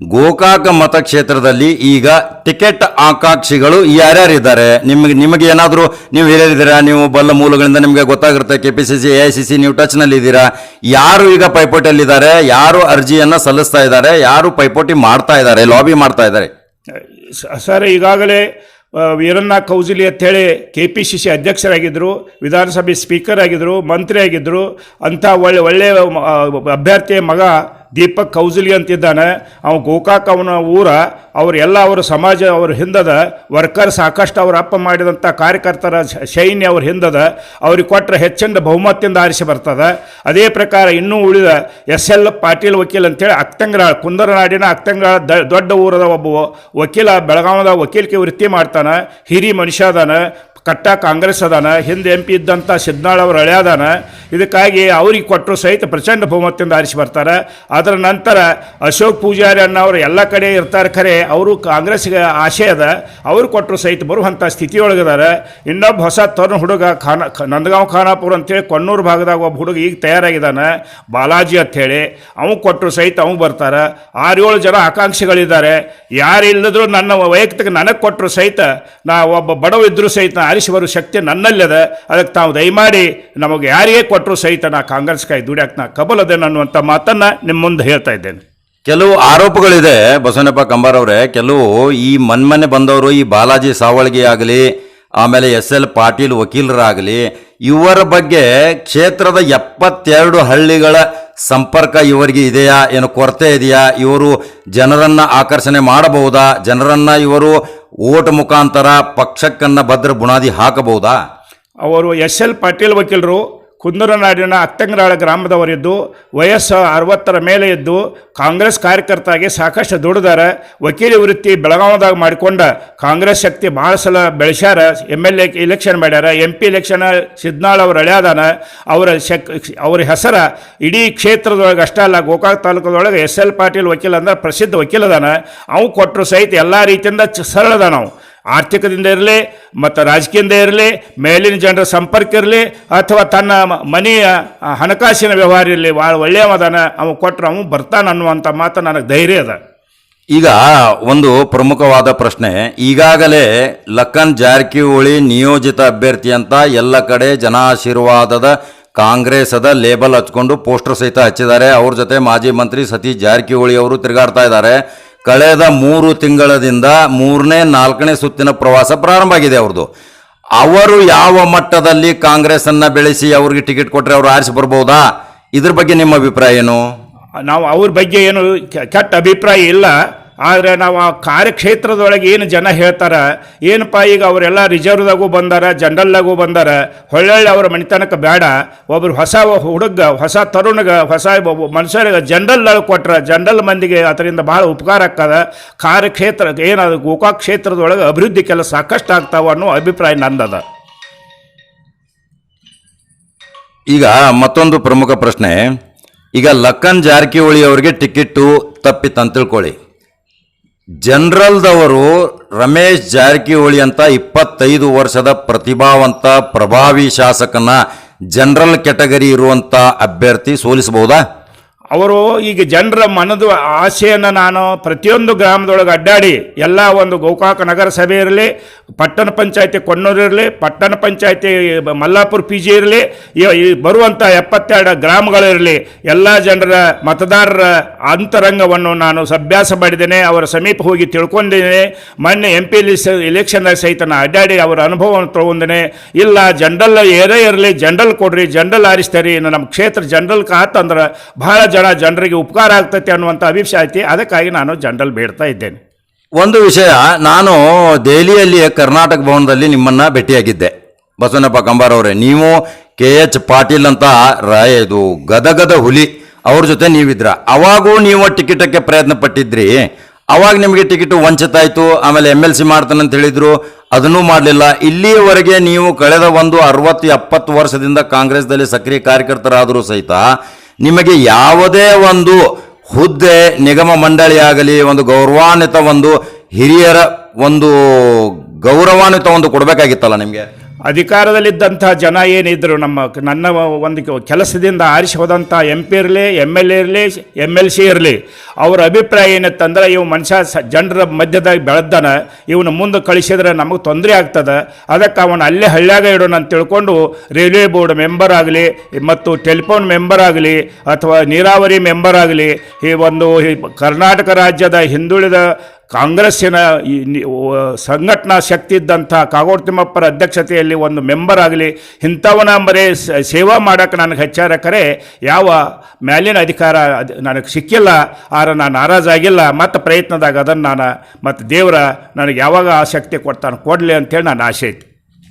ಗೋಕಾಕ ಮತಕ್ಷೇತ್ರದಲ್ಲಿ ಈಗ ಟಿಕೆಟ್ ಆಕಾಂಕ್ಷಿಗಳು ಯಾರ್ಯಾರಿದ್ದಾರೆ? ನಿಮಗೆ ನಿಮಗೆ ಏನಾದರೂ ನೀವು ಹೇಳಿದ್ದೀರಾ? ನೀವು ಬಲ್ಲ ಮೂಲಗಳಿಂದ ನಿಮಗೆ ಗೊತ್ತಾಗಿರುತ್ತೆ K P C C A I C C ನೀವು ಟಚ್ನಲ್ಲಿ ಇದ್ದೀರಾ? ಯಾರು ಈಗ ಪೈಪೋಟಿಯಲ್ಲಿದ್ದಾರೆ? ಯಾರು ಅರ್ಜಿಯನ್ನು ಸಲ್ಲಿಸ್ತಾ ಇದ್ದಾರೆ? ಯಾರು ಪೈಪೋಟಿ ಮಾಡ್ತಾ ಇದ್ದಾರೆ ಲಾಬಿ ಮಾಡ್ತಾ ಇದ್ದಾರೆ? ಸರ್ ಈಗಾಗಲೇ ವೀರಣ್ಣ ಕೌಜಲಿ ಅಂತೇಳಿ ಕೆ ಪಿ ಸಿ ಸಿ ಅಧ್ಯಕ್ಷರಾಗಿದ್ದರು ವಿಧಾನಸಭೆ ಸ್ಪೀಕರ್ ಆಗಿದ್ದರು ಮಂತ್ರಿ ಆಗಿದ್ದರು ಅಂಥ ಒಳ್ಳೆ ಒಳ್ಳೆಯ ಅಭ್ಯರ್ಥಿಯ ಮಗ ದೀಪಕ್ ಕೌಜಲಿ ಅಂತಿದ್ದಾನೆ. ಅವ ಗೋಕಾಕ್ ಅವನ ಊರ ಅವರೆಲ್ಲ ಅವರ ಸಮಾಜ ಅವ್ರ ಹಿಂದದ ವರ್ಕರ್ ಸಾಕಷ್ಟು ಅವ್ರ ಅಪ್ಪ ಮಾಡಿದಂಥ ಕಾರ್ಯಕರ್ತರ ಶ- ಸೈನ್ಯ ಅವ್ರ ಹಿಂದದ, ಅವ್ರಿಗೆ ಕೊಟ್ಟರೆ ಹೆಚ್ಚಿನ ಬಹುಮತದಿಂದ ಆರಿಸಿ ಬರ್ತದೆ. ಅದೇ ಪ್ರಕಾರ ಇನ್ನೂ ಉಳಿದ ಎಸ್ ಎಲ್ ಪಾಟೀಲ್ ವಕೀಲ್ ಅಂತೇಳಿ ಅಕ್ತಂಗ್ರಾಳ, ಕುಂದರನಾಡಿನ ಅಕ್ತಂಗ್ರಾಳ ದ, ದೊಡ್ಡ ಊರದ ಒಬ್ಬ ವಕೀಲ, ಬೆಳಗಾವದ ವಕೀಲಿಕೆ ವೃತ್ತಿ ಮಾಡ್ತಾನೆ. ಹಿರಿ ಮನುಷ್ಯ ಅದಾನ. ಕಟ್ಟ ಕಾಂಗ್ರೆಸ್ ಅದಾನ, ಹಿಂದೆ ಎಂ ಪಿ ಇದ್ದಂಥ ಸಿದ್ನಾಳ್ ಅವರು ಅದಾನ, ಇದಕ್ಕಾಗಿ ಅವ್ರಿಗೆ ಕೊಟ್ಟರು ಸಹಿತ ಪ್ರಚಂಡ ಬಹುಮತದಿಂದ ಆರಿಸಿ ಬರ್ತಾರೆ. ಅದರ ನಂತರ ಅಶೋಕ್ ಪೂಜಾರಿ ಅನ್ನೋರು ಎಲ್ಲ ಕಡೆ ಇರ್ತಾರೆ ಖರೆ, ಅವರು ಕಾಂಗ್ರೆಸ್ಗೆ ಆಶೆ ಅದ, ಅವ್ರು ಕೊಟ್ಟರು ಸಹಿತ ಬರುವಂಥ ಸ್ಥಿತಿಯೊಳಗಿದ್ದಾರೆ ಇನ್ನೊಬ್ಬ ಹೊಸ ತರುಣ ಹುಡುಗ ಖಾನ ನಂದಗಾಂವ್ ಖಾನಾಪುರ ಅಂತೇಳಿ ಕೊನ್ನೂರು ಭಾಗದಾಗ ಒಬ್ಬ ಹುಡುಗ ಈಗ ತಯಾರಾಗಿದ್ದಾನೆ, ಬಾಲಾಜಿ ಅಂಥೇಳಿ ಅವ್ನು ಕೊಟ್ಟರು ಸಹಿತ ಅವ್ನು ಬರ್ತಾರೆ. ಆರೇಳು ಜನ ಆಕಾಂಕ್ಷಿಗಳಿದ್ದಾರೆ. ಯಾರು ಇಲ್ಲದ್ರು ನನ್ನ ವೈಯಕ್ತಿಕ ನನಗೆ ಕೊಟ್ಟರು ಸಹಿತ ನಾ ಒಬ್ಬ ಬಡವ ಇದ್ದರೂ ಸಹಿತ ಆರಿಸಿ ಬರೋ ಶಕ್ತಿ ನನ್ನಲ್ಲದ. ಅದಕ್ಕೆ ತಾವು ದಯಮಾಡಿ ನಮಗೆ ಯಾರಿಗೇ ಕೊಟ್ಟರು ಸಹಿತ ನಾ ಕಾಂಗ್ರೆಸ್ ಕೈ ದುಡಿಯಕ್ಕೆ ನಾ ಕಬಲದೇನೆ ಅನ್ನುವಂಥ ಮಾತನ್ನು ನಿಮ್ಮ ಮುಂದೆ ಹೇಳ್ತಾ ಇದ್ದೇನೆ. ಕೆಲವು ಆರೋಪಗಳಿದೆ ಬಸವನಪ್ಪ ಕಂಬಾರವರೇ ಕೆಲವು ಈ ಮನ್ಮನೆ ಬಂದವರು, ಈ ಬಾಲಾಜಿ ಸಾವಳ್ಗಿ ಆಗಲಿ, ಆಮೇಲೆ ಎಸ್ ಎಲ್ ಪಾಟೀಲ್ ವಕೀಲರಾಗಲಿ, ಇವರ ಬಗ್ಗೆ ಕ್ಷೇತ್ರದ ಎಪ್ಪತ್ತೆರಡು ಹಳ್ಳಿಗಳ ಸಂಪರ್ಕ ಇವರಿಗೆ ಇದೆಯಾ? ಏನು ಕೊರತೆ ಇದೆಯಾ? ಇವರು ಜನರನ್ನು ಆಕರ್ಷಣೆ ಮಾಡಬಹುದಾ? ಜನರನ್ನು ಇವರು ಓಟ್ ಮುಖಾಂತರ ಪಕ್ಷಕ್ಕನ್ನ ಭದ್ರ ಬುನಾದಿ ಹಾಕಬಹುದಾ? ಅವರು ಎಸ್ ಎಲ್ ಪಾಟೀಲ್ ವಕೀಲರು ಕುಂದರನಾಡಿನ ಅತ್ತಂಗರಾಳ ಗ್ರಾಮದವರಿದ್ದು, ವಯಸ್ಸು ಅರವತ್ತರ ಮೇಲೆ ಇದ್ದು, ಕಾಂಗ್ರೆಸ್ ಕಾರ್ಯಕರ್ತಾಗಿ ಸಾಕಷ್ಟು ದುಡಿದಾರ, ವಕೀಲಿ ವೃತ್ತಿ ಬೆಳಗಾವದಾಗ ಮಾಡಿಕೊಂಡ ಕಾಂಗ್ರೆಸ್ ಶಕ್ತಿ ಭಾಳ ಸಲ ಬೆಳೆಸ್ಯಾರ. ಎಂ ಎಲ್ ಎ ಇಲೆಕ್ಷನ್ ಮಾಡ್ಯಾರ. ಎಂ ಪಿ ಇಲೆಕ್ಷನ್ ಸಿದ್ನಾಳ್ ಅವ್ರ ಹಳ್ಯಾದಾನ. ಅವರ ಶಕ್, ಅವ್ರ ಹೆಸರ ಇಡೀ ಕ್ಷೇತ್ರದೊಳಗೆ ಅಷ್ಟೇ ಅಲ್ಲ, ಗೋಕಾಕ್ ತಾಲೂಕದೊಳಗೆ ಎಸ್ ಎಲ್ ಪಾಟೀಲ್ ವಕೀಲ ಅಂದ್ರೆ ಪ್ರಸಿದ್ಧ ವಕೀಲದಾನ. ಅವು ಕೊಟ್ಟರು ಸಹಿತ ಎಲ್ಲ ರೀತಿಯಿಂದ ಚ- ಸರಳ ಅದಾನ ನಾವು. ಆರ್ಥಿಕದಿಂದ ಇರಲಿ, ಮತ್ತು ರಾಜಕೀಯದಿಂದ ಇರಲಿ, ಮೇಲಿನ ಜನರ ಸಂಪರ್ಕ ಇರಲಿ, ಅಥವಾ ತನ್ನ ಮನೆಯ ಹಣಕಾಸಿನ ವ್ಯವಹಾರ ಇರಲಿ ಭಾಳ ಒಳ್ಳೆಯವದಾನ ಅವ ಕೊಟ್ಟರೆ ಅವನು ಬರ್ತಾನೆ ಅನ್ನುವಂಥ ಮಾತು ನನಗೆ ಧೈರ್ಯ ಅದ. ಈಗ ಒಂದು ಪ್ರಮುಖವಾದ ಪ್ರಶ್ನೆ, ಈಗಾಗಲೇ ಲಕ್ಕನ್ ಜಾರಕಿಹೊಳಿ ನಿಯೋಜಿತ ಅಭ್ಯರ್ಥಿ ಅಂತ ಎಲ್ಲ ಕಡೆ ಜನ ಆಶೀರ್ವಾದದ ಕಾಂಗ್ರೆಸ್ದ ಲೇಬಲ್ ಹಚ್ಕೊಂಡು ಪೋಸ್ಟರ್ ಸಹಿತ ಹಚ್ಚಿದ್ದಾರೆ. ಅವ್ರ ಜೊತೆ ಮಾಜಿ ಮಂತ್ರಿ ಸತೀಶ್ ಜಾರಕಿಹೊಳಿ ಅವರು ತಿರುಗಾಡ್ತಾ ಇದ್ದಾರೆ. ಕಳೆದ ಮೂರು ತಿಂಗಳದಿಂದ ಮೂರನೇ, ನಾಲ್ಕನೇ ಸುತ್ತಿನ ಪ್ರವಾಸ ಪ್ರಾರಂಭ ಆಗಿದೆ ಅವ್ರದ್ದು ಅವರು ಯಾವ ಮಟ್ಟದಲ್ಲಿ ಕಾಂಗ್ರೆಸ್ಸನ್ನು ಬೆಳೆಸಿ ಅವ್ರಿಗೆ ಟಿಕೆಟ್ ಕೊಟ್ಟರೆ ಅವರು ಆರಿಸಿ ಬರ್ಬೋದಾ? ಇದ್ರ ಬಗ್ಗೆ ನಿಮ್ಮ ಅಭಿಪ್ರಾಯ ಏನು? ನಾವು ಅವ್ರ ಬಗ್ಗೆ ಏನು ಕೆಟ್ಟ ಅಭಿಪ್ರಾಯ ಇಲ್ಲ. ಆದರೆ ನಾವು ಆ ಕಾರ್ಯಕ್ಷೇತ್ರದೊಳಗೆ ಏನು ಜನ ಹೇಳ್ತಾರೆ, ಏನಪ್ಪ ಈಗ ಅವರೆಲ್ಲ ರಿಸರ್ವ್ದಾಗೂ ಬಂದಾರ, ಜನರಲ್ದಾಗೂ ಬಂದಾರ, ಹೊಳ್ಳೊಳ್ಳೆ ಅವ್ರ ಮನೆತನಕ್ಕೆ ಬೇಡ ಒಬ್ಬರು ಹೊಸ ಹುಡುಗ, ಹೊಸ ತರುಣಗ, ಹೊಸ ಮನುಷ್ಯರಿಗೆ ಜನರಲ್ ಕೊಟ್ರ, ಜನರಲ್ ಮಂದಿಗೆ ಅದರಿಂದ ಭಾಳ ಉಪಕಾರ ಆಗ್ತದ, ಕಾರ್ಯಕ್ಷೇತ್ರ ಏನದು ಗೋಕಾಕ್ ಕ್ಷೇತ್ರದೊಳಗೆ ಅಭಿವೃದ್ಧಿ ಕೆಲಸ ಸಾಕಷ್ಟು ಆಗ್ತಾವ ಅನ್ನೋ ಅಭಿಪ್ರಾಯ ನಂದದ. ಈಗ ಮತ್ತೊಂದು ಪ್ರಮುಖ ಪ್ರಶ್ನೆ, ಈಗ ಲಕ್ಕನ್ ಜಾರಕಿಹೊಳಿ ಅವರಿಗೆ ಟಿಕೆಟ್ಟು ತಪ್ಪಿತ್ತಂತ ತಿಳ್ಕೊಳ್ಳಿ. ಜನರಲ್ದವರು ರಮೇಶ್ ಜಾರಕಿಹೊಳಿ ಅಂತ ಇಪ್ಪತ್ತೈದು ವರ್ಷದ ಪ್ರತಿಭಾವಂತ ಪ್ರಭಾವಿ ಶಾಸಕನ ಜನರಲ್ ಕ್ಯಾಟಗರಿ ಇರುವಂಥ ಅಭ್ಯರ್ಥಿ ಸೋಲಿಸಬಹುದಾ? ಅವರು ಈಗ ಜನರ ಮನದ ಆಸೆಯನ್ನು ನಾನು ಪ್ರತಿಯೊಂದು ಗ್ರಾಮದೊಳಗೆ ಅಡ್ಡಾಡಿ ಎಲ್ಲ ಒಂದು ಗೋಕಾಕ ನಗರ ಸಭೆ ಇರಲಿ, ಪಟ್ಟಣ ಪಂಚಾಯತಿ ಕೊಣ್ಣೂರು ಇರಲಿ, ಪಟ್ಟಣ ಪಂಚಾಯತಿ ಮಲ್ಲಾಪುರ ಪಿ ಜಿ ಇರಲಿ ಬರುವಂಥ ಎಪ್ಪತ್ತೆರಡು ಗ್ರಾಮಗಳಿರಲಿ ಎಲ್ಲ ಜನರ ಮತದಾರರ ಅಂತರಂಗವನ್ನು ನಾನು ಅಭ್ಯಾಸ ಮಾಡಿದ್ದೇನೆ, ಅವರ ಸಮೀಪ ಹೋಗಿ ತಿಳ್ಕೊಂಡಿದ್ದೇನೆ, ಮೊನ್ನೆ ಎಂ ಪಿ ಇಲೆಕ್ಷನ್ದಾಗ ಸಹಿತ ನಾನು ಅಡ್ಡಾಡಿ ಅವರ ಅನುಭವವನ್ನು ತೊಗೊಂಡೇನೆ ಇಲ್ಲ, ಜನರಲ್ ಏರೇ ಇರಲಿ, ಜನರಲ್ ಕೊಡ್ರಿ, ಜನರಲ್ ಆರಿಸ್ತಾರಿ, ನಮ್ಮ ಕ್ಷೇತ್ರ ಜನರಲ್ ಕಾತಂದ್ರೆ ಬಹಳ ಜನ ಜನರಿಗೆ ಉಪಕಾರ ಆಗ್ತೈತೆ ಅನ್ನುವಂಥ ಅಭಿಪ್ರಾಯ ಐತಿ. ಅದಕ್ಕಾಗಿ ನಾನು ಜನರಲ್ಲಿ ಬೇಡ್ತಾ ಇದ್ದೇನೆ. ಒಂದು ವಿಷಯ, ನಾನು ದೆಹಲಿಯಲ್ಲಿ ಕರ್ನಾಟಕ ಭವನದಲ್ಲಿ ನಿಮ್ಮನ್ನ ಭೇಟಿಯಾಗಿದ್ದೆ. ಬಸವನಪ್ಪ ಕಂಬಾರ್ ಅವರೇ, ನೀವು ಕೆ ಎಚ್ ಪಾಟೀಲ್ ಅಂತ ರಾಯದು ಗದಗದ ಹುಲಿ, ಅವ್ರ ಜೊತೆ ನೀವಿದ್ರ. ಅವಾಗೂ ನೀವು ಟಿಕೆಟಕ್ಕೆ ಪ್ರಯತ್ನ ಪಟ್ಟಿದ್ರಿ ಅವಾಗ ನಿಮಗೆ ಟಿಕೆಟ್ ವಂಚಿತ ಆಯಿತು ಆಮೇಲೆ ಎಂ ಎಲ್ ಸಿ ಮಾಡ್ತಾನಂತ ಹೇಳಿದ್ರು. ಅದನ್ನೂ ಮಾಡಲಿಲ್ಲ. ಇಲ್ಲಿಯವರೆಗೆ ನೀವು ಕಳೆದ ಒಂದು ಅರವತ್ತು ಎಪ್ಪತ್ತು ವರ್ಷದಿಂದ ಕಾಂಗ್ರೆಸ್ದಲ್ಲಿ ಸಕ್ರಿಯ ಕಾರ್ಯಕರ್ತರಾದರೂ ಸಹಿತ ನಿಮಗೆ ಯಾವುದೇ ಒಂದು ಹುದ್ದೆ ನಿಗಮ ಮಂಡಳಿಯಾಗಲಿ ಒಂದು ಗೌರವಾನ್ವಿತ ಒಂದು ಹಿರಿಯರ ಒಂದು ಗೌರವಾನ್ವಿತ ಒಂದು ಕೊಡಬೇಕಾಗಿತ್ತಲ್ಲ ನಿಮಗೆ? ಅಧಿಕಾರದಲ್ಲಿದ್ದಂಥ ಜನ ಏನಿದ್ದರು ನಮ್ಮ ನನ್ನ ಒಂದು ಕೆಲಸದಿಂದ ಆರಿಸಿ ಹೋದಂಥ ಎಂ ಪಿ ಇರಲಿ ಎಂ ಎಲ್ ಎ ಇರಲಿ ಎಂ ಎಲ್ ಸಿ ಇರಲಿ, ಅವ್ರ ಅಭಿಪ್ರಾಯ ಏನಿತ್ತಂದ್ರೆ ಇವು ಮನುಷ್ಯ ಸ ಜನರ ಮಧ್ಯದಾಗ ಬೆಳೆದಾನ, ಇವನು ಮುಂದೆ ಕಳಿಸಿದ್ರೆ ನಮಗೆ ತೊಂದರೆ ಆಗ್ತದೆ. ಅದಕ್ಕೆ ಅವನು ಅಲ್ಲೇ ಹಳ್ಳ್ಯಾಗ ಇಡೋಣ ಅಂತ ತಿಳ್ಕೊಂಡು ರೈಲ್ವೆ ಬೋರ್ಡ್ ಮೆಂಬರ್ ಆಗಲಿ, ಮತ್ತು ಟೆಲಿಫೋನ್ ಮೆಂಬರ್ ಆಗಲಿ, ಅಥವಾ ನೀರಾವರಿ ಮೆಂಬರ್ ಆಗಲಿ, ಈ ಒಂದು ಕರ್ನಾಟಕ ರಾಜ್ಯದ ಹಿಂದುಳಿದ ಕಾಂಗ್ರೆಸ್ಸಿನ ಸಂಘಟನಾ ಶಕ್ತಿ ಇದ್ದಂಥ ಕಾಗೋಡು ತಿಮ್ಮಪ್ಪರ ಅಧ್ಯಕ್ಷತೆಯಲ್ಲಿ ಒಂದು ಮೆಂಬರ್ ಆಗಲಿ ಇಂಥವನ ಬರೀ ಸೇವಾ ಮಾಡೋಕ್ಕೆ ನನಗೆ ಹೆಚ್ಚಾರ ಕರೆ, ಯಾವ ಮ್ಯಾಲಿನ ಅಧಿಕಾರ ನನಗೆ ಸಿಕ್ಕಿಲ್ಲ, ಆದ್ರೆ ನಾನು ನಾರಾಜಾಗಿಲ್ಲ ಮತ್ತು ಪ್ರಯತ್ನದಾಗ ಅದನ್ನು ನಾನು, ಮತ್ತು ದೇವರ ನನಗೆ ಯಾವಾಗ ಆ ಶಕ್ತಿ ಕೊಡ್ತಾನೆ ಕೊಡಲಿ ಅಂತೇಳಿ ನಾನು ಆಸೆ ಐತಿ.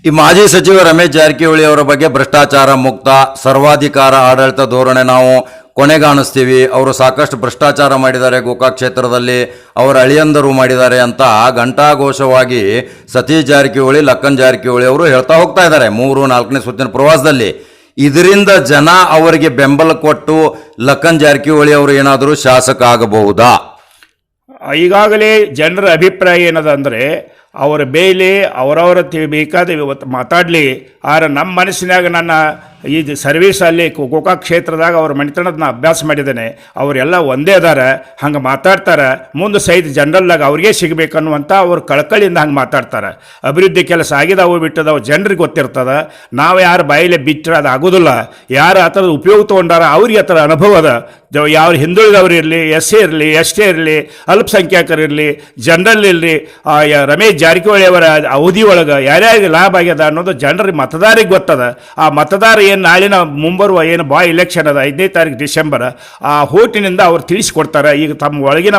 ಈ ಮಾಜಿ ಸಚಿವ ರಮೇಶ್ ಜಾರಕಿಹೊಳಿ ಅವರ ಬಗ್ಗೆ ಭ್ರಷ್ಟಾಚಾರ ಮುಕ್ತ ಸರ್ವಾಧಿಕಾರ ಆಡಳಿತ ಧೋರಣೆ ನಾವು ಕೊನೆಗಾಣಿಸ್ತೀವಿ. ಅವರು ಸಾಕಷ್ಟು ಭ್ರಷ್ಟಾಚಾರ ಮಾಡಿದ್ದಾರೆ. ಗೋಕಾಕ್ ಕ್ಷೇತ್ರದಲ್ಲಿ ಅವರ ಅಳಿಯಂದರು ಮಾಡಿದ್ದಾರೆ ಅಂತ ಘಂಟಾಘೋಷವಾಗಿ ಸತೀಶ್ ಜಾರಕಿಹೊಳಿ, ಲಕ್ಕನ್ ಜಾರಕಿಹೊಳಿ ಅವರು ಹೇಳ್ತಾ ಹೋಗ್ತಾ ಇದ್ದಾರೆ. ಮೂರು, ನಾಲ್ಕನೇ ಸುತ್ತಿನ ಪ್ರವಾಸದಲ್ಲಿ. ಇದರಿಂದ ಜನ ಅವರಿಗೆ ಬೆಂಬಲ ಕೊಟ್ಟು ಲಕ್ಕನ್ ಜಾರಕಿಹೊಳಿ ಅವರು ಏನಾದರೂ ಶಾಸಕ ಆಗಬಹುದಾ? ಈಗಾಗಲೇ ಜನರ ಅಭಿಪ್ರಾಯ ಏನದ ಅಂದರೆ, ಅವರ ಬೇಲಿ ಅವರವರ ಬೇಕಾದ ಮಾತಾಡಲಿ. ಆದರೆ ನಮ್ಮ ಮನಸ್ಸಿನಾಗ ನನ್ನ ಈ ಸರ್ವೀಸ್ ಅಲ್ಲಿ ಗೋಕಾಕ್ ಕ್ಷೇತ್ರದಾಗ ಅವ್ರ ಮಣಿತನದ ನಾ ಅಭ್ಯಾಸ ಮಾಡಿದ್ದೇನೆ. ಅವರೆಲ್ಲ ಒಂದೇ ಅದಾರ, ಹಂಗೆ ಮಾತಾಡ್ತಾರೆ. ಮುಂದೆ ಸಹಿತ ಜನರಲ್ಲಾಗ ಅವ್ರಿಗೆ ಸಿಗಬೇಕನ್ನುವಂಥ ಅವ್ರು ಕಳಕಳಿಯಿಂದ ಹಂಗೆ ಮಾತಾಡ್ತಾರೆ. ಅಭಿವೃದ್ಧಿ ಕೆಲಸ ಆಗಿದಾವು ಬಿಟ್ಟದವು ಜನರಿಗೆ ಗೊತ್ತಿರ್ತದ. ನಾವು ಯಾರು ಬಾಯಿಲೆ ಬಿಟ್ಟರೆ ಅದು ಆಗೋದಿಲ್ಲ. ಯಾರು ಆ ಥರದ ಉಪಯೋಗ ತೊಗೊಂಡಾರ ಅವ್ರಿಗೆ ಆ ಥರ ಅನುಭವ ಅದ. ಯಾವ ಹಿಂದುಳಿದವ್ರು ಇರಲಿ ಎಸ್ ಸಿ ಇರಲಿ ಎಸ್ ಟಿ ಇರಲಿ ಅಲ್ಪಸಂಖ್ಯಾತರು ಇರಲಿ, ಜನರಲ್ ಇರಲಿ ರಮೇಶ್ ಜಾರಕಿಹೊಳಿ ಅವರ ಅವಧಿ ಒಳಗೆ ಯಾರ್ಯಾರಿಗೆ ಲಾಭ ಆಗ್ಯದ ಅನ್ನೋದು ಜನರಿಗೆ ಮತದಾರಿಗೆ ಗೊತ್ತದ. ಆ ಮತದಾರ ಏನು ನಾಳಿನ ಮುಂಬರುವ ಏನು ಬಾ ಇಲೆಕ್ಷನ್ ಅದ ಐದನೇ ತಾರೀಕು ಡಿಸೆಂಬರ್, ಆ ಹೋಟಿನಿಂದ ಅವ್ರು ತಿಳಿಸ್ಕೊಡ್ತಾರೆ. ಈಗ ತಮ್ಮ ಒಳಗಿನ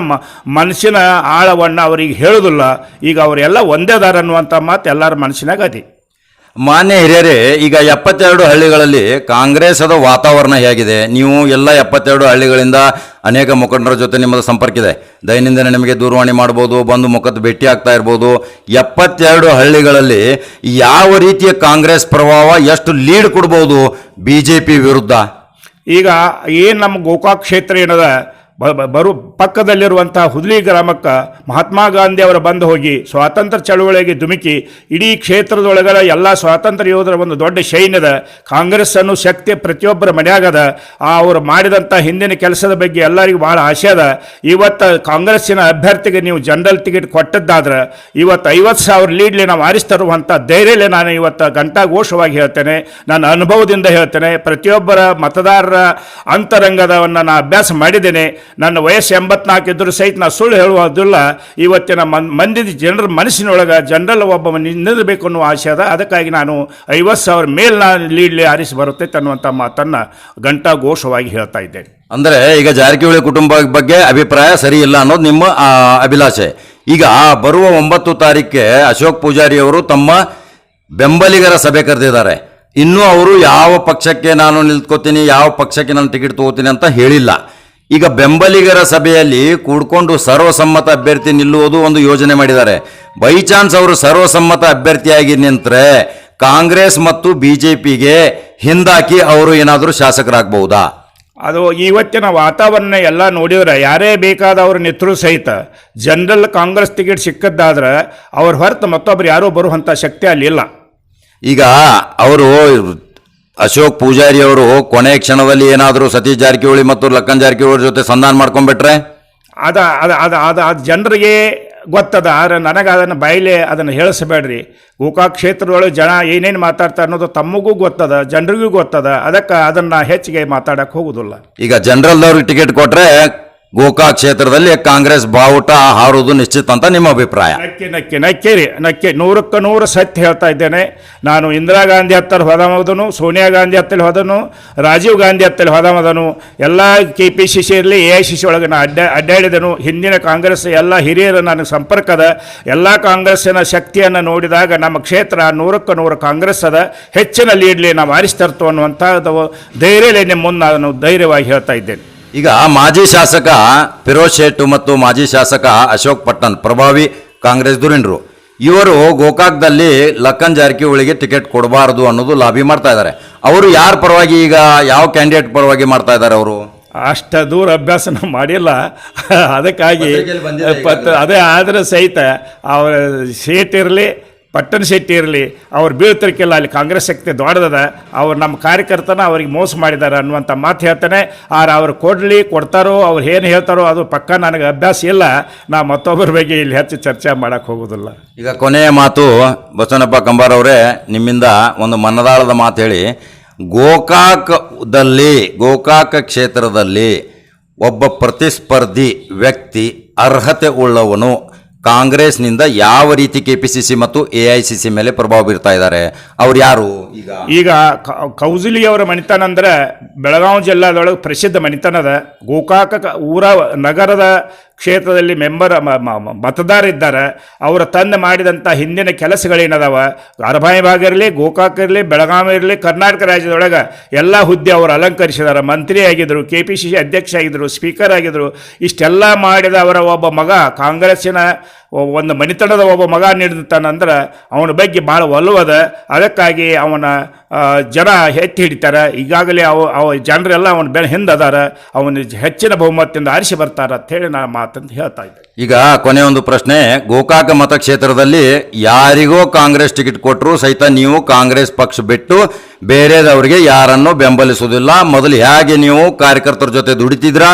ಮನಸ್ಸಿನ ಆಳವನ್ನು ಅವ್ರಿಗೆ ಹೇಳೋದಿಲ್ಲ. ಈಗ ಅವರೆಲ್ಲ ಒಂದೇ ದಾರ ಅನ್ನುವಂಥ ಮಾತು ಎಲ್ಲರ ಮನಸ್ಸಿನಾಗ ಅದಿ. ಮಾನ್ಯ ಹಿರಿಯರೇ, ಈಗ ಎಪ್ಪತ್ತೆರಡು ಹಳ್ಳಿಗಳಲ್ಲಿ ಕಾಂಗ್ರೆಸದ ವಾತಾವರಣ ಹೇಗಿದೆ? ನೀವು ಎಲ್ಲ ಎಪ್ಪತ್ತೆರಡು ಹಳ್ಳಿಗಳಿಂದ ಅನೇಕ ಮುಖಂಡರ ಜೊತೆ ನಿಮ್ಮದು ಸಂಪರ್ಕ ಇದೆ. ದೈನಂದಿನ ನಿಮಗೆ ದೂರವಾಣಿ ಮಾಡ್ಬೋದು, ಬಂದು ಮುಖದ ಭೇಟಿ ಆಗ್ತಾ ಇರ್ಬೋದು. ಎಪ್ಪತ್ತೆರಡು ಹಳ್ಳಿಗಳಲ್ಲಿ ಯಾವ ರೀತಿಯ ಕಾಂಗ್ರೆಸ್ ಪ್ರಭಾವ, ಎಷ್ಟು ಲೀಡ್ ಕೊಡ್ಬೋದು ಬಿ ಜೆ ಪಿ ವಿರುದ್ಧ? ಈಗ ಏನು ನಮ್ಮ ಗೋಕಾಕ್ ಕ್ಷೇತ್ರ ಏನದ? ಬರು ಪಕ್ಕದಲ್ಲಿರುವಂಥ ಹುದ್ಲಿ ಗ್ರಾಮಕ್ಕೆ ಮಹಾತ್ಮ ಗಾಂಧಿ ಅವರು ಬಂದು ಹೋಗಿ ಸ್ವಾತಂತ್ರ್ಯ ಚಳುವಳಿಗೆ ಧುಮುಕಿ ಇಡೀ ಕ್ಷೇತ್ರದೊಳಗರ ಎಲ್ಲ ಸ್ವಾತಂತ್ರ್ಯ ಯೋಧರ ಒಂದು ದೊಡ್ಡ ಶೈನ್ಯದ ಕಾಂಗ್ರೆಸ್ ಅನ್ನೋ ಶಕ್ತಿ ಪ್ರತಿಯೊಬ್ಬರ ಮನೆಯಾಗದ ಆ ಅವರು ಮಾಡಿದಂಥ ಹಿಂದಿನ ಕೆಲಸದ ಬಗ್ಗೆ ಎಲ್ಲರಿಗೂ ಭಾಳ ಆಸೆ ಅದ. ಇವತ್ತು ಕಾಂಗ್ರೆಸ್ಸಿನ ಅಭ್ಯರ್ಥಿಗೆ ನೀವು ಜನರಲ್ ಟಿಕೆಟ್ ಕೊಟ್ಟದ್ದಾದ್ರೆ ಇವತ್ತು ಐವತ್ತು ಸಾವಿರ ಲೀಡ್ಲಿ ನಾವು ಆರಿಸ್ತರುವಂಥ ಧೈರ್ಯಲೇ ನಾನು ಇವತ್ತು ಘಂಟಾಘೋಷವಾಗಿ ಹೇಳ್ತೇನೆ. ನನ್ನ ಅನುಭವದಿಂದ ಹೇಳ್ತೇನೆ. ಪ್ರತಿಯೊಬ್ಬರ ಮತದಾರರ ಅಂತರಂಗದವನ್ನು ನಾನು ಅಭ್ಯಾಸ ಮಾಡಿದ್ದೇನೆ. ನನ್ನ ವಯಸ್ಸು ಎಂಬತ್ನಾಲ್ಕು ಇದ್ದರೂ ಸಹಿತ ನಾನು ಸುಳ್ಳು ಹೇಳುವುದಿಲ್ಲ. ಇವತ್ತಿನ ಮನ್, ಮಂದಿದ ಜನರ ಮನಸ್ಸಿನೊಳಗೆ ಜನರಲ್ ಒಬ್ಬ ನಿಲ್ಲಬೇಕು ಅನ್ನೋ ಆಸೆ ಅದ. ಅದಕ್ಕಾಗಿ ನಾನು ಐವತ್ತು ಸಾವಿರ ಮೇಲೆ ನಾನು ಲೀಡ್ಲಿ ಆರಿಸಿ ಬರುತ್ತೆ ಅನ್ನುವಂಥ ಮಾತನ್ನು ಘಂಟಾಘೋಷವಾಗಿ ಹೇಳ್ತಾ ಇದ್ದೇನೆ. ಅಂದರೆ ಈಗ ಜಾರಕಿಹೊಳಿ ಕುಟುಂಬ ಬಗ್ಗೆ ಅಭಿಪ್ರಾಯ ಸರಿ ಇಲ್ಲ ಅನ್ನೋದು ನಿಮ್ಮ ಅಭಿಲಾಷೆ. ಈಗ ಬರುವ ಒಂಬತ್ತು ತಾರೀಕಿಗೆ ಅಶೋಕ್ ಪೂಜಾರಿ ಅವರು ತಮ್ಮ ಬೆಂಬಲಿಗರ ಸಭೆ ಕರೆದಿದ್ದಾರೆ. ಇನ್ನೂ ಅವರು ಯಾವ ಪಕ್ಷಕ್ಕೆ ನಾನು ನಿಂತ್ಕೋತೀನಿ, ಯಾವ ಪಕ್ಷಕ್ಕೆ ನಾನು ಟಿಕೆಟ್ ತಗೋತೀನಿ ಅಂತ ಹೇಳಿಲ್ಲ. ಈಗ ಬೆಂಬಲಿಗರ ಸಭೆಯಲ್ಲಿ ಕೂಡ್ಕೊಂಡು ಸರ್ವಸಮ್ಮತ ಅಭ್ಯರ್ಥಿ ನಿಲ್ಲುವುದು ಒಂದು ಯೋಜನೆ ಮಾಡಿದ್ದಾರೆ. ಬೈ ಚಾನ್ಸ್ ಅವರು ಸರ್ವಸಮ್ಮತ ಅಭ್ಯರ್ಥಿಯಾಗಿ ನಿಂತರೆ ಕಾಂಗ್ರೆಸ್ ಮತ್ತು ಬಿಜೆಪಿಗೆ ಹಿಂದಾಕಿ ಅವರು ಏನಾದರೂ ಶಾಸಕರಾಗಬಹುದಾ? ಅದು ಇವತ್ತಿನ ವಾತಾವರಣ ಎಲ್ಲ ನೋಡಿದ್ರೆ ಯಾರೇ ಬೇಕಾದವ್ರ ನಿತ್ರು ಸಹಿತ ಜನರಲ್ ಕಾಂಗ್ರೆಸ್ ಟಿಕೆಟ್ ಸಿಕ್ಕದ್ದಾದ್ರೆ ಅವ್ರ ಹೊರತು ಮತ್ತೊಬ್ಬರು ಯಾರೂ ಬರುವಂಥ ಶಕ್ತಿ ಅಲ್ಲಿ ಇಲ್ಲ. ಈಗ ಅವರು ಅಶೋಕ್ ಪೂಜಾರಿ ಅವರು ಕೊನೆ ಕ್ಷಣದಲ್ಲಿ ಏನಾದರೂ ಸತೀಶ್ ಜಾರಕಿಹೊಳಿ ಮತ್ತು ಲಕ್ಕನ್ ಜಾರಕಿಹೊಳಿ ಜೊತೆ ಸಂಧಾನ ಮಾಡ್ಕೊಂಡ್ಬಿಟ್ರೆ? ಅದ ಅದ ಅದ ಅದ ಅದು ಜನರಿಗೆ ಗೊತ್ತದ ಆದರೆ ನನಗೆ ಅದನ್ನು ಬಯಲೇ ಅದನ್ನು ಹೇಳಿಸಬೇಡ್ರಿ. ಗೋಕಾ ಕ್ಷೇತ್ರದೊಳಗೆ ಜನ ಏನೇನು ಮಾತಾಡ್ತಾರೆ ಅನ್ನೋದು ತಮ್ಮಗೂ ಗೊತ್ತದ ಜನರಿಗೂ ಗೊತ್ತದ ಅದಕ್ಕೆ ಅದನ್ನು ಹೆಚ್ಚಿಗೆ ಮಾತಾಡಕ್ಕೆ ಹೋಗೋದಿಲ್ಲ. ಈಗ ಜನರಲ್ದವ್ರಿಗೆ ಟಿಕೆಟ್ ಕೊಟ್ರೆ ಗೋಕಾಕ್ ಕ್ಷೇತ್ರದಲ್ಲಿ ಕಾಂಗ್ರೆಸ್ ಬಾವುಟ ಹಾರುವುದು ನಿಶ್ಚಿತ ಅಂತ ನಿಮ್ಮ ಅಭಿಪ್ರಾಯ? ನಕ್ಕಿ ನಕ್ಕಿ ನಕ್ಕಿ ರೀ, ನಕ್ಕಿ. ನೂರಕ್ಕೆ ನೂರು ಸತ್ಯ ಹೇಳ್ತಾ ಇದ್ದೇನೆ. ನಾನು ಇಂದಿರಾ ಗಾಂಧಿ ಹತ್ತಲ್ಲಿ ಹೋದನು ಸೋನಿಯಾ ಗಾಂಧಿ ಹತ್ತಲ್ಲಿ ಹೋದನು, ರಾಜೀವ್ ಗಾಂಧಿ ಹತ್ತಲ್ಲಿ ಹೋದಮದನು, ಎಲ್ಲ ಕೆ ಪಿ ಸಿ ಸಿ ಇರಲಿ ಎ ಐ ಸಿ ಸಿ ಒಳಗೆ ನಾನು ಅಡ್ಡ, ಅಡ್ಡಾಡಿದನು. ಹಿಂದಿನ ಕಾಂಗ್ರೆಸ್ ಎಲ್ಲ ಹಿರಿಯರು ನನಗೆ ಸಂಪರ್ಕದ ಎಲ್ಲ ಕಾಂಗ್ರೆಸ್ಸಿನ ಶಕ್ತಿಯನ್ನು ನೋಡಿದಾಗ ನಮ್ಮ ಕ್ಷೇತ್ರ ನೂರಕ್ಕೆ ನೂರು ಕಾಂಗ್ರೆಸ್ ಅದ. ಹೆಚ್ಚಿನ ಲೀಡ್ಲಿ ನಾವು ಆರಿಸ್ತರ್ತು ಅನ್ನುವಂಥದ್ದು ಧೈರ್ಯಲೇ ನಿಮ್ಮ ಮುಂದೆ ನಾನು ಧೈರ್ಯವಾಗಿ ಹೇಳ್ತಾ ಇದ್ದೇನೆ. ಈಗ ಮಾಜಿ ಶಾಸಕ ಫಿರೋಜ್ ಶೇಟ್ ಮತ್ತು ಮಾಜಿ ಶಾಸಕ ಅಶೋಕ್ ಪಟ್ಟಣ್ ಪ್ರಭಾವಿ ಕಾಂಗ್ರೆಸ್ ಧುರೀಣರು. ಇವರು ಗೋಕಾಕ್ದಲ್ಲಿ ಲಕ್ಕನ್ ಜಾರಕಿಹೊಳಿಗೆ ಟಿಕೆಟ್ ಕೊಡಬಾರದು ಅನ್ನೋದು ಲಾಬಿ ಮಾಡ್ತಾ ಇದ್ದಾರೆ. ಅವರು ಯಾರ ಪರವಾಗಿ ಈಗ ಯಾವ ಕ್ಯಾಂಡಿಡೇಟ್ ಪರವಾಗಿ ಮಾಡ್ತಾ ಇದ್ದಾರೆ ಅವರು? ಅಷ್ಟ ದೂರ ಅಭ್ಯಾಸ ನಾವು ಮಾಡಿಲ್ಲ ಅದಕ್ಕಾಗಿ. ಪತ್ ಅದೇ ಆದರೆ ಸಹಿತ ಅವರ ಶೇಟ್ ಇರಲಿ ಪಟ್ಟಣ ಶೆಟ್ಟಿ ಇರಲಿ, ಅವ್ರು ಬೀಳ್ತಿರ್ಕಿಲ್ಲ ಅಲ್ಲಿ ಕಾಂಗ್ರೆಸ್ ಶಕ್ತಿ ದೊಡ್ಡದ ಅವ್ರು ನಮ್ಮ ಕಾರ್ಯಕರ್ತನ ಅವ್ರಿಗೆ ಮೋಸ ಮಾಡಿದ್ದಾರೆ ಅನ್ನುವಂಥ ಮಾತು ಹೇಳ್ತಾನೆ. ಆದ್ರೆ ಅವ್ರು ಕೊಡಲಿ, ಕೊಡ್ತಾರೋ, ಅವ್ರು ಏನು ಹೇಳ್ತಾರೋ ಅದು ಪಕ್ಕ ನನಗೆ ಅಭ್ಯಾಸ ಇಲ್ಲ. ನಾ ಮತ್ತೊಬ್ಬರ ಬಗ್ಗೆ ಇಲ್ಲಿ ಹೆಚ್ಚು ಚರ್ಚೆ ಮಾಡೋಕ್ಕೆ ಹೋಗೋದಿಲ್ಲ. ಈಗ ಕೊನೆಯ ಮಾತು ಬಸವನಪ್ಪ ಕಂಬಾರವರೇ ನಿಮ್ಮಿಂದ ಒಂದು ಮನದಾಳದ ಮಾತು ಹೇಳಿ. ಗೋಕಾಕದಲ್ಲಿ, ಗೋಕಾಕ ಕ್ಷೇತ್ರದಲ್ಲಿ ಒಬ್ಬ ಪ್ರತಿಸ್ಪರ್ಧಿ ವ್ಯಕ್ತಿ ಅರ್ಹತೆ ಉಳ್ಳವನು. ಕಾಂಗ್ರೆಸ್ನಿಂದ ಯಾವ ರೀತಿ ಕೆ ಪಿ ಸಿ ಸಿ ಮತ್ತು ಎ ಐ ಸಿ ಸಿ ಮೇಲೆ ಪ್ರಭಾವ ಬೀರ್ತಾ ಇದ್ದಾರೆ? ಅವ್ರು ಯಾರು ಈಗ? ಈಗ ಅವರ ಮನಿತನ ಅಂದ್ರೆ ಬೆಳಗಾವಿ ಜಿಲ್ಲಾದೊಳಗೆ ಪ್ರಸಿದ್ಧ ಮನಿತನದ ಗೋಕಾಕ ಊರ, ನಗರದ ಕ್ಷೇತ್ರದಲ್ಲಿ ಮೆಂಬರ್, ಮ- ಮ- ಮ- ಮತದಾರ ಇದ್ದಾರೆ. ಅವರ ತಂದೆ ಮಾಡಿದಂಥ ಹಿಂದಿನ ಕೆಲಸಗಳೇನದಾವ ಅರಭಾಯಿ ಭಾಗ ಇರಲಿ, ಗೋಕಾಕ್ ಇರಲಿ, ಬೆಳಗಾವಿ ಇರಲಿ, ಕರ್ನಾಟಕ ರಾಜ್ಯದೊಳಗೆ ಎಲ್ಲ ಹುದ್ದೆ ಅವರು ಅಲಂಕರಿಸಿದ್ದಾರೆ. ಮಂತ್ರಿ ಆಗಿದ್ದರು ಕೆ ಪಿ ಸಿ ಸಿ ಅಧ್ಯಕ್ಷ ಆಗಿದ್ದರು ಸ್ಪೀಕರ್ ಆಗಿದ್ದರು ಇಷ್ಟೆಲ್ಲ ಮಾಡಿದ ಅವರ ಒಬ್ಬ ಮಗ ಕಾಂಗ್ರೆಸ್ಸಿನ ಒಂದು ಮನಿತನದ ಒಬ್ಬ ಮಗ ನೀಡಿದ್ದಾನಂದ್ರೆ ಅವನ ಬಗ್ಗೆ ಭಾಳ ಒಲವದ ಅದಕ್ಕಾಗಿ ಅವನ ಜನ ಎತ್ತಿ ಹಿಡಿತಾರೆ. ಈಗಾಗಲೇ ಅವ ಅವ ಜನರೆಲ್ಲ ಅವನ ಬೆಳೆ ಹಿಂದದಾರ ಅವನ ಹೆಚ್ಚಿನ ಬಹುಮತದಿಂದ ಆರಿಸಿ ಬರ್ತಾರ ಅಂತ ಹೇಳಿ ನಾನು ಮಾತಂತ ಹೇಳ್ತಾ ಇದ್ದೆ. ಈಗ ಕೊನೆ ಒಂದು ಪ್ರಶ್ನೆ. ಗೋಕಾಕ ಮತಕ್ಷೇತ್ರದಲ್ಲಿ ಯಾರಿಗೋ ಕಾಂಗ್ರೆಸ್ ಟಿಕೆಟ್ ಕೊಟ್ಟರು ಸಹಿತ ನೀವು ಕಾಂಗ್ರೆಸ್ ಪಕ್ಷ ಬಿಟ್ಟು ಬೇರೆದವರಿಗೆ ಯಾರನ್ನು ಬೆಂಬಲಿಸುವುದಿಲ್ಲ. ಮೊದಲು ಹೇಗೆ ನೀವು ಕಾರ್ಯಕರ್ತರ ಜೊತೆ ದುಡಿತಿದ್ರ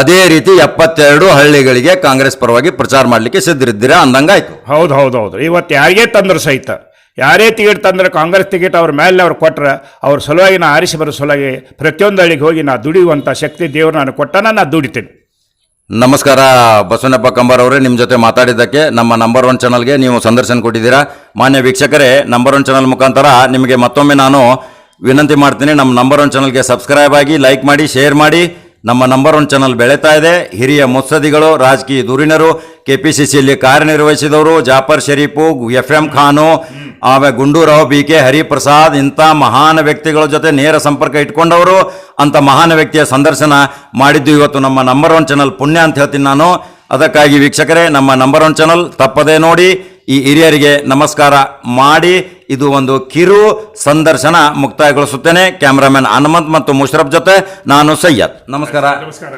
ಅದೇ ರೀತಿ ಎಪ್ಪತ್ತೆರಡು ಹಳ್ಳಿಗಳಿಗೆ ಕಾಂಗ್ರೆಸ್ ಪರವಾಗಿ ಪ್ರಚಾರ ಮಾಡಲಿಕ್ಕೆ ಸಿದ್ಧರಿದ್ದೀರಾ ಅಂದಂಗಾಯ್ತು ಹೌದು ಹೌದು ಹೌದು. ಇವತ್ತು ಯಾರಿಗೇ ತಂದ್ರು ಸಹಿತ ಯಾರೇ ಟಿಕೆಟ್ ತಂದ್ರೆ ಕಾಂಗ್ರೆಸ್ ಟಿಕೆಟ್ ಅವ್ರ ಮೇಲೆ ಅವ್ರು ಕೊಟ್ಟರೆ ಅವ್ರ ಸಲುವಾಗಿ ನಾ ಆರಿಸಿ ಬರೋ ಸಲುವಾಗಿ ಪ್ರತಿಯೊಂದು ಹಳ್ಳಿಗೆ ಹೋಗಿ ನಾ ದುಡಿಯುವಂಥ ಶಕ್ತಿ ದೇವರು ನಾನು ಕೊಟ್ಟ ನಾ ದುಡಿತೇನೆ. ನಮಸ್ಕಾರ ಬಸವನಪ್ಪ ಕಂಬಾರ್ ಅವರೇ ನಿಮ್ಮ ಜೊತೆ ಮಾತಾಡಿದ್ದಕ್ಕೆ ನಮ್ಮ ನಂಬರ್ ಒನ್ ಚಾನಲ್ಗೆ ನೀವು ಸಂದರ್ಶನ ಕೊಟ್ಟಿದ್ದೀರಾ. ಮಾನ್ಯ ವೀಕ್ಷಕರೇ ನಂಬರ್ ಒನ್ ಚಾನಲ್ ಮುಖಾಂತರ ನಿಮಗೆ ಮತ್ತೊಮ್ಮೆ ನಾನು ವಿನಂತಿ ಮಾಡ್ತೀನಿ ನಮ್ಮ ನಂಬರ್ ಒನ್ ಚಾನಲ್ಗೆ ಸಬ್ಸ್ಕ್ರೈಬ್ ಆಗಿ ಲೈಕ್ ಮಾಡಿ ಶೇರ್ ಮಾಡಿ. ನಮ್ಮ ನಂಬರ್ ಒನ್ ಚಾನಲ್ ಬೆಳೀತಾ ಇದೆ. ಹಿರಿಯ ಮುತ್ಸದಿಗಳು ರಾಜಕೀಯ ಧುರೀಣರು ಕೆ ಪಿ ಸಿ ಸಿಯಲ್ಲಿ ಕಾರ್ಯನಿರ್ವಹಿಸಿದವರು, ಜಾಫರ್ ಶರೀಫು ಎಫ್ ಎಂ ಖಾನು ಆಮೇಲೆ ಗುಂಡೂರಾವ್ ಬಿ ಕೆ ಹರಿಪ್ರಸಾದ್, ಇಂಥ ಮಹಾನ್ ವ್ಯಕ್ತಿಗಳ ಜೊತೆ ನೇರ ಸಂಪರ್ಕ ಇಟ್ಕೊಂಡವರು. ಅಂತ ಮಹಾನ್ ವ್ಯಕ್ತಿಯ ಸಂದರ್ಶನ ಮಾಡಿದ್ದು ಇವತ್ತು ನಮ್ಮ ನಂಬರ್ ಒನ್ ಚಾನಲ್ ಪುಣ್ಯ ಅಂತ ಹೇಳ್ತೀನಿ ನಾನು. ಅದಕ್ಕಾಗಿ ವೀಕ್ಷಕರೇ, ನಮ್ಮ ನಂಬರ್ ಒನ್ ಚಾನಲ್ ತಪ್ಪದೇ ನೋಡಿ. ಈ ಹಿರಿಯರಿಗೆ ನಮಸ್ಕಾರ ಮಾಡಿ ಇದು ಒಂದು ಕಿರು ಸಂದರ್ಶನ ಮುಕ್ತಾಯಗೊಳಿಸುತ್ತೇನೆ. ಕ್ಯಾಮ್ರಾಮನ್ ಹನುಮಂತ್ ಮತ್ತು ಮುಷರಫ್ ಜೊತೆ ನಾನು ಸೈಯದ್. ನಮಸ್ಕಾರ. ನಮಸ್ಕಾರ.